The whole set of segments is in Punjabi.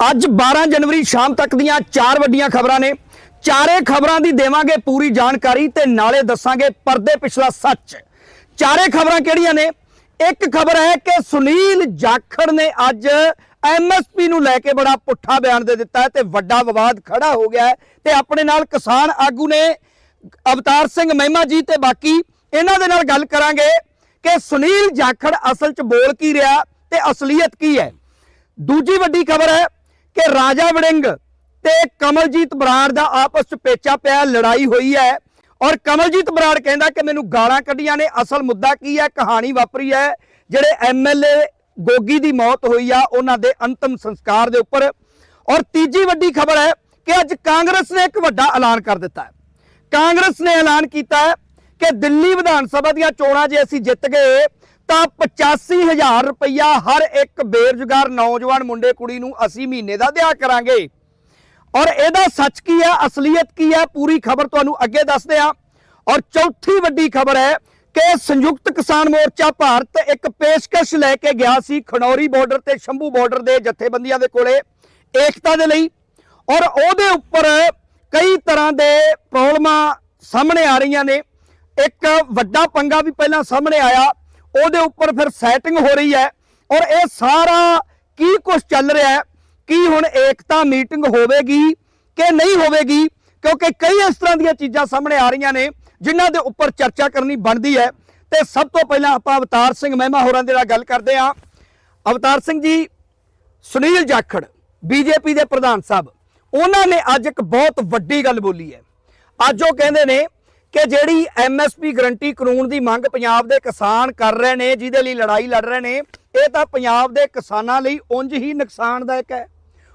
ਅੱਜ 12 ਜਨਵਰੀ ਸ਼ਾਮ ਤੱਕ ਦੀਆਂ ਚਾਰ ਵੱਡੀਆਂ ਖਬਰਾਂ ਨੇ। ਚਾਰੇ ਖਬਰਾਂ ਦੀ ਦੇਵਾਂਗੇ ਪੂਰੀ ਜਾਣਕਾਰੀ ਤੇ ਨਾਲੇ ਦੱਸਾਂਗੇ ਪਰਦੇ ਪਿਛਲਾ ਸੱਚ। ਚਾਰੇ ਖਬਰਾਂ ਕਿਹੜੀਆਂ ਨੇ? ਇੱਕ ਖਬਰ ਹੈ ਕਿ ਸੁਨੀਲ ਜਾਖੜ ਨੇ ਅੱਜ ਐਮਐਸਪੀ ਨੂੰ ਲੈ ਕੇ ਬੜਾ ਪੁੱਠਾ ਬਿਆਨ ਦੇ ਦਿੱਤਾ ਹੈ ਤੇ ਵੱਡਾ ਵਿਵਾਦ ਖੜਾ ਹੋ ਗਿਆ ਹੈ ਤੇ ਆਪਣੇ ਨਾਲ ਕਿਸਾਨ ਆਗੂ ਨੇ ਅਵਤਾਰ ਸਿੰਘ ਮਹਿਮਾ ਜੀ ਤੇ ਬਾਕੀ ਇਹਨਾਂ ਦੇ ਨਾਲ ਗੱਲ ਕਰਾਂਗੇ ਕਿ ਸੁਨੀਲ ਜਾਖੜ ਅਸਲ 'ਚ ਬੋਲ ਕੀ ਰਿਹਾ ਤੇ ਅਸਲੀਅਤ ਕੀ ਹੈ। ਦੂਜੀ ਵੱਡੀ ਖਬਰ ਹੈ ਕਿ ਰਾਜਾ ਵੜਿੰਗ ਤੇ ਕਮਲਜੀਤ ਬਰਾੜ ਦਾ ਆਪਸ ਚ ਪੇਚਾ ਪਿਆ, ਲੜਾਈ ਹੋਈ ਹੈ। ਔਰ ਕਮਲਜੀਤ ਬਰਾੜ ਕਹਿੰਦਾ ਕਿ ਮੈਨੂੰ ਗਾਲਾਂ ਕੱਢੀਆਂ ਨੇ। ਅਸਲ ਮੁੱਦਾ ਕੀ ਹੈ? ਕਹਾਣੀ ਵਾਪਰੀ ਹੈ। ਜਿਹੜੇ ਐਮਐਲਏ ਗੋਗੀ ਦੀ ਮੌਤ ਹੋਈ ਆ, ਉਹਨਾਂ ਦੇ ਅੰਤਮ ਸੰਸਕਾਰ ਦੇ ਉੱਪਰ। ਔਰ ਤੀਜੀ ਵੱਡੀ ਖਬਰ ਹੈ ਕਿ ਅੱਜ ਕਾਂਗਰਸ ਨੇ ਇੱਕ ਵੱਡਾ ਐਲਾਨ ਕਰ ਦਿੱਤਾ ਹੈ। ਕਾਂਗਰਸ ਨੇ ਐਲਾਨ ਕੀਤਾ ਹੈ ਕਿ ਦਿੱਲੀ ਵਿਧਾਨ ਸਭਾ ਦੀਆਂ ਚੋਣਾਂ ਜੇ ਅਸੀਂ ਜਿੱਤ ਗਏ ਤਾਂ 85000 ਰੁਪਇਆ ਹਰ ਇੱਕ ਬੇਰੁਜ਼ਗਾਰ ਨੌਜਵਾਨ ਮੁੰਡੇ ਕੁੜੀ ਨੂੰ ਅਸੀਂ ਮਹੀਨੇ ਦਾ ਦਿਆ ਕਰਾਂਗੇ। ਔਰ ਇਹਦਾ ਸੱਚ ਕੀ ਹੈ ਅਸਲੀਅਤ ਕੀ ਹੈ ਪੂਰੀ ਖਬਰ ਤੁਹਾਨੂੰ ਅੱਗੇ ਦੱਸਦੇ ਹਾਂ। ਔਰ ਚੌਥੀ ਵੱਡੀ ਖਬਰ ਹੈ ਕਿ ਸੰਯੁਕਤ ਕਿਸਾਨ ਮੋਰਚਾ ਭਾਰਤ ਇੱਕ ਪੇਸ਼ਕਸ਼ ਲੈ ਕੇ ਗਿਆ ਸੀ ਖਣੌਰੀ ਬਾਰਡਰ ਤੇ ਸ਼ੰਭੂ ਬਾਰਡਰ ਦੇ ਜਥੇਬੰਦੀਆਂ ਦੇ ਕੋਲੇ ਏਕਤਾ ਦੇ ਲਈ। ਔਰ ਉਹਦੇ ਉੱਪਰ ਕਈ ਤਰ੍ਹਾਂ ਦੇ ਪ੍ਰੋਬਲਮਾਂ ਸਾਹਮਣੇ ਆ ਰਹੀਆਂ ਨੇ। ਇੱਕ ਵੱਡਾ ਪੰਗਾ ਵੀ ਪਹਿਲਾਂ ਸਾਹਮਣੇ ਆਇਆ ਉਹਦੇ ਉੱਪਰ ਫਿਰ ਸੈਟਿੰਗ ਹੋ ਰਹੀ ਹੈ ਔਰ ਇਹ ਸਾਰਾ ਕੀ ਕੁਝ ਚੱਲ ਰਿਹਾ ਹੈ, ਕੀ ਹੁਣ ਏਕਤਾ ਮੀਟਿੰਗ ਹੋਵੇਗੀ ਕਿ ਨਹੀਂ ਹੋਵੇਗੀ, ਕਿਉਂਕਿ ਕਈ ਇਸ ਤਰ੍ਹਾਂ ਦੀਆਂ ਚੀਜ਼ਾਂ ਸਾਹਮਣੇ ਆ ਰਹੀਆਂ ਨੇ ਜਿਨ੍ਹਾਂ ਦੇ ਉੱਪਰ ਚਰਚਾ ਕਰਨੀ ਬਣਦੀ ਹੈ। ਤੇ ਸਭ ਤੋਂ ਪਹਿਲਾਂ ਆਪਾਂ ਅਵਤਾਰ ਸਿੰਘ ਮਹਿਮਾ ਹੋਰਾਂ ਦੇ ਨਾਲ ਗੱਲ ਕਰਦੇ ਹਾਂ। ਅਵਤਾਰ ਸਿੰਘ ਜੀ, ਸੁਨੀਲ ਜਾਖੜ, ਬੀਜੇਪੀ ਦੇ ਪ੍ਰਧਾਨ ਸਾਹਿਬ, ਉਹਨਾਂ ਨੇ ਅੱਜ ਇੱਕ ਬਹੁਤ ਵੱਡੀ ਗੱਲ ਬੋਲੀ ਹੈ। ਅੱਜ ਉਹ ਕਹਿੰਦੇ ਨੇ ਕਿ ਜਿਹੜੀ ਐਮਐਸਪੀ ਗਰੰਟੀ ਕਾਨੂੰਨ ਦੀ ਮੰਗ ਪੰਜਾਬ ਦੇ ਕਿਸਾਨ ਕਰ ਰਹੇ ਨੇ ਜਿਹਦੇ ਲਈ ਲੜਾਈ ਲੜ ਰਹੇ ਨੇ ਇਹ ਤਾਂ ਪੰਜਾਬ ਦੇ ਕਿਸਾਨਾਂ ਲਈ ਉਂਝ ਹੀ ਨੁਕਸਾਨਦਾਇਕ ਹੈ।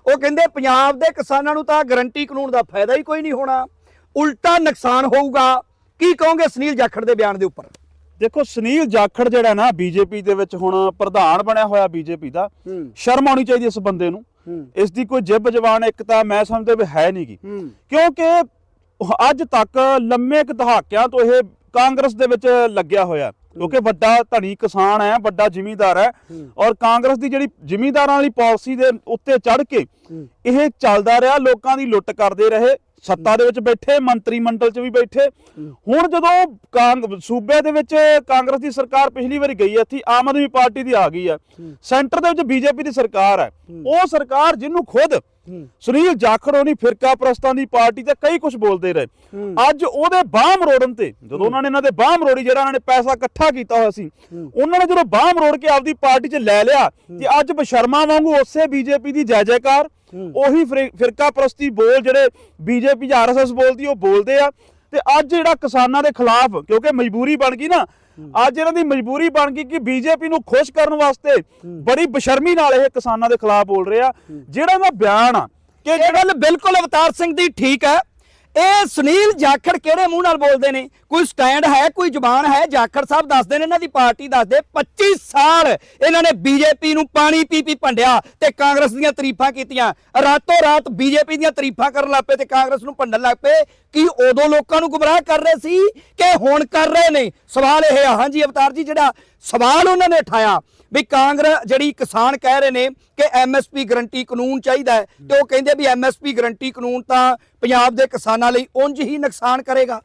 ਉਹ ਕਹਿੰਦੇ ਪੰਜਾਬ ਦੇ ਕਿਸਾਨਾਂ ਨੂੰ ਤਾਂ ਗਰੰਟੀ ਕਾਨੂੰਨ ਦਾ ਫਾਇਦਾ ਹੀ ਕੋਈ ਨਹੀਂ ਹੋਣਾ। ਉਲਟਾ ਨੁਕਸਾਨ ਹੋਊਗਾ। ਕੀ ਕਹੋਗੇ ਸੁਨੀਲ ਜਾਖੜ ਦੇ ਬਿਆਨ ਦੇ ਉੱਪਰ? ਦੇਖੋ ਸੁਨੀਲ ਜਾਖੜ ਜਿਹੜਾ ਨਾ ਬੀਜੇਪੀ ਦੇ ਵਿੱਚ ਹੁਣ ਪ੍ਰਧਾਨ ਬਣਿਆ ਹੋਇਆ ਬੀਜੇਪੀ ਦਾ ਸ਼ਰਮ ਆਉਣੀ ਚਾਹੀਦੀ ਇਸ ਬੰਦੇ ਨੂੰ। ਇਸ ਦੀ ਕੋਈ ਜਿੱਬ ਜਵਾਨ ਇੱਕ ਤਾਂ ਮੈਂ ਸਮਝਦਾ ਵੀ ਹੈ ਨਹੀਂਗੀ ਕਿਉਂਕਿ ਅੱਜ ਤੱਕ ਲੰਮੇ ਕੁ ਦਹਾਕਿਆਂ ਤੋਂ ਇਹ ਕਾਂਗਰਸ ਦੇ ਵਿੱਚ ਲੱਗਿਆ ਹੋਇਆ ਕਿਉਂਕਿ ਵੱਡਾ ਧਨੀ ਕਿਸਾਨ ਹੈ ਵੱਡਾ ਜ਼ਿਮੀਂਦਾਰ ਹੈ ਹੂੰ। ਔਰ ਕਾਂਗਰਸ ਦੀ ਜਿਹੜੀ ਜ਼ਿਮੀਂਦਾਰਾਂ ਵਾਲੀ ਪਾਲਿਸੀ ਦੇ ਉੱਤੇ ਚੜ ਕੇ ਹੂੰ। ਇਹ ਚੱਲਦਾ ਰਿਹਾ ਲੋਕਾਂ ਦੀ ਲੁੱਟ ਕਰਦੇ ਰਹੇ ਸੱਤਾ ਦੇ ਵਿੱਚ ਬੈਠੇ ਮੰਤਰੀ ਮੰਡਲ 'ਚ ਵੀ ਬੈਠੇ ਹੁਣ ਜਦੋਂ ਕਾਂਗ ਸੂਬੇ ਦੇ ਵਿੱਚ ਕਾਂਗਰਸ ਦੀ ਸਰਕਾਰ ਪਿਛਲੀ ਵਾਰੀ ਗਈ ਇੱਥੇ ਆਮ ਆਦਮੀ ਪਾਰਟੀ ਦੀ ਆ ਗਈ ਹੈ ਸੈਂਟਰ ਦੇ ਵਿੱਚ ਬੀਜੇਪੀ ਦੀ ਸਰਕਾਰ ਹੈ ਉਹ ਸਰਕਾਰ ਜਿਹਨੂੰ ਖੁਦ ਹੂੰ। ਸੁਨੀਲ ਜਾਖੜ ਹੋਣੀ ਫਿਰਕਾ ਪ੍ਰਸਤਾਂ ਦੀ ਪਾਰਟੀ ਤੇ ਕਈ ਕੁਝ ਬੋਲਦੇ ਰਹੇ। ਅੱਜ ਉਹਦੇ ਬਾਹ ਮਰੋੜਨ ਤੇ ਜਦੋਂ ਉਹਨਾਂ ਨੇ ਇਹਨਾਂ ਦੇ ਬਾਹ ਮਰੋੜੀ ਜਿਹੜਾ ਉਹਨਾਂ ਨੇ ਪੈਸਾ ਇਕੱਠਾ ਕੀਤਾ ਹੋਇਆ ਸੀ ਉਹਨਾਂ ਨੇ ਜਦੋਂ ਬਾਹ ਮਰੋੜ ਕੇ ਆਪਦੀ ਪਾਰਟੀ 'ਚ ਲੈ ਲਿਆ ਤੇ ਅੱਜ ਬਸ਼ਰਮਾ ਵਾਂਗੂ ਉਸੇ ਬੀਜੇਪੀ ਦੀ ਜੈ ਜੈਕਾਰ ਉਹੀ ਫਿਰ- ਫਿਰਕਾ ਪ੍ਰਸਤੀ ਬੋਲ ਜਿਹੜੇ ਬੀਜੇਪੀ ਜਾਂ ਆਰਐਸਐਸ ਬੋਲਦੀ ਉਹ ਬੋਲਦੇ ਆ। ਤੇ ਅੱਜ ਜਿਹੜਾ ਕਿਸਾਨਾਂ ਦੇ ਖਿਲਾਫ ਕਿਉਂਕਿ ਮਜਬੂਰੀ ਬਣ ਗਈ ਨਾ ਅੱਜ ਇਹਨਾਂ ਦੀ ਮਜਬੂਰੀ ਬਣ ਗਈ ਕਿ ਬੀਜੇਪੀ ਨੂੰ ਖੁਸ਼ ਕਰਨ ਵਾਸਤੇ ਬੜੀ ਬਸ਼ਰਮੀ ਨਾਲ ਇਹ ਕਿਸਾਨਾਂ ਦੇ ਖਿਲਾਫ ਬੋਲ ਰਹੇ ਆ। ਜਿਹੜਾ ਇਹਦਾ ਬਿਆਨ ਆ ਕਿ ਇਹ ਗੱਲ ਬਿਲਕੁਲ ਅਵਤਾਰ ਸਿੰਘ ਦੀ ਠੀਕ ਹੈ। ਇਹ ਸੁਨੀਲ ਜਾਖੜ ਕਿਹੜੇ ਮੂੰਹ ਨਾਲ ਬੋਲਦੇ ਨੇ? ਕੋਈ ਸਟੈਂਡ ਹੈ, ਕੋਈ ਜ਼ੁਬਾਨ ਹੈ? ਜਾਖੜ ਸਾਹਿਬ ਦੱਸਦੇ ਨੇ ਇਹਨਾਂ ਦੀ ਪਾਰਟੀ ਦੱਸਦੇ 25 ਸਾਲ ਇਹਨਾਂ ਨੇ ਬੀਜੇਪੀ ਨੂੰ ਪਾਣੀ ਪੀ ਪੀ ਭੰਡਿਆ ਤੇ ਕਾਂਗਰਸ ਦੀਆਂ ਤਾਰੀਫਾਂ ਕੀਤੀਆਂ। ਰਾਤੋਂ ਰਾਤ ਬੀਜੇਪੀ ਦੀਆਂ ਤਾਰੀਫਾਂ ਕਰਨ ਲੱਗ ਪਏ ਤੇ ਕਾਂਗਰਸ ਨੂੰ ਭੰਡਣ ਲੱਗ ਪਏ। ਕਿ ਉਦੋਂ ਲੋਕਾਂ ਨੂੰ ਗੁੰਮਰਾਹ ਕਰ ਰਹੇ ਸੀ ਕਿ ਹੁਣ ਕਰ ਰਹੇ ਨੇ? ਸਵਾਲ ਇਹ ਆ। ਹਾਂਜੀ ਅਵਤਾਰ ਜੀ, ਜਿਹੜਾ ਸਵਾਲ ਉਹਨਾਂ ਨੇ ਉਠਾਇਆ ਵੀ ਕਾਂਗਰਸ ਜਿਹੜੀ ਕਿਸਾਨ ਕਹਿ ਰਹੇ ਨੇ ਕਿ ਐਮਐਸਪੀ ਗਰੰਟੀ ਕਾਨੂੰਨ ਚਾਹੀਦਾ ਹੈ, ਤੇ ਉਹ ਕਹਿੰਦੇ ਵੀ ਐਮਐਸਪੀ ਗਰੰਟੀ ਕਾਨੂੰਨ ਤਾਂ ਪੰਜਾਬ ਦੇ ਕਿਸਾਨਾਂ ਲਈ ਉਂਝ ਹੀ ਨੁਕਸਾਨ ਕਰੇਗਾ।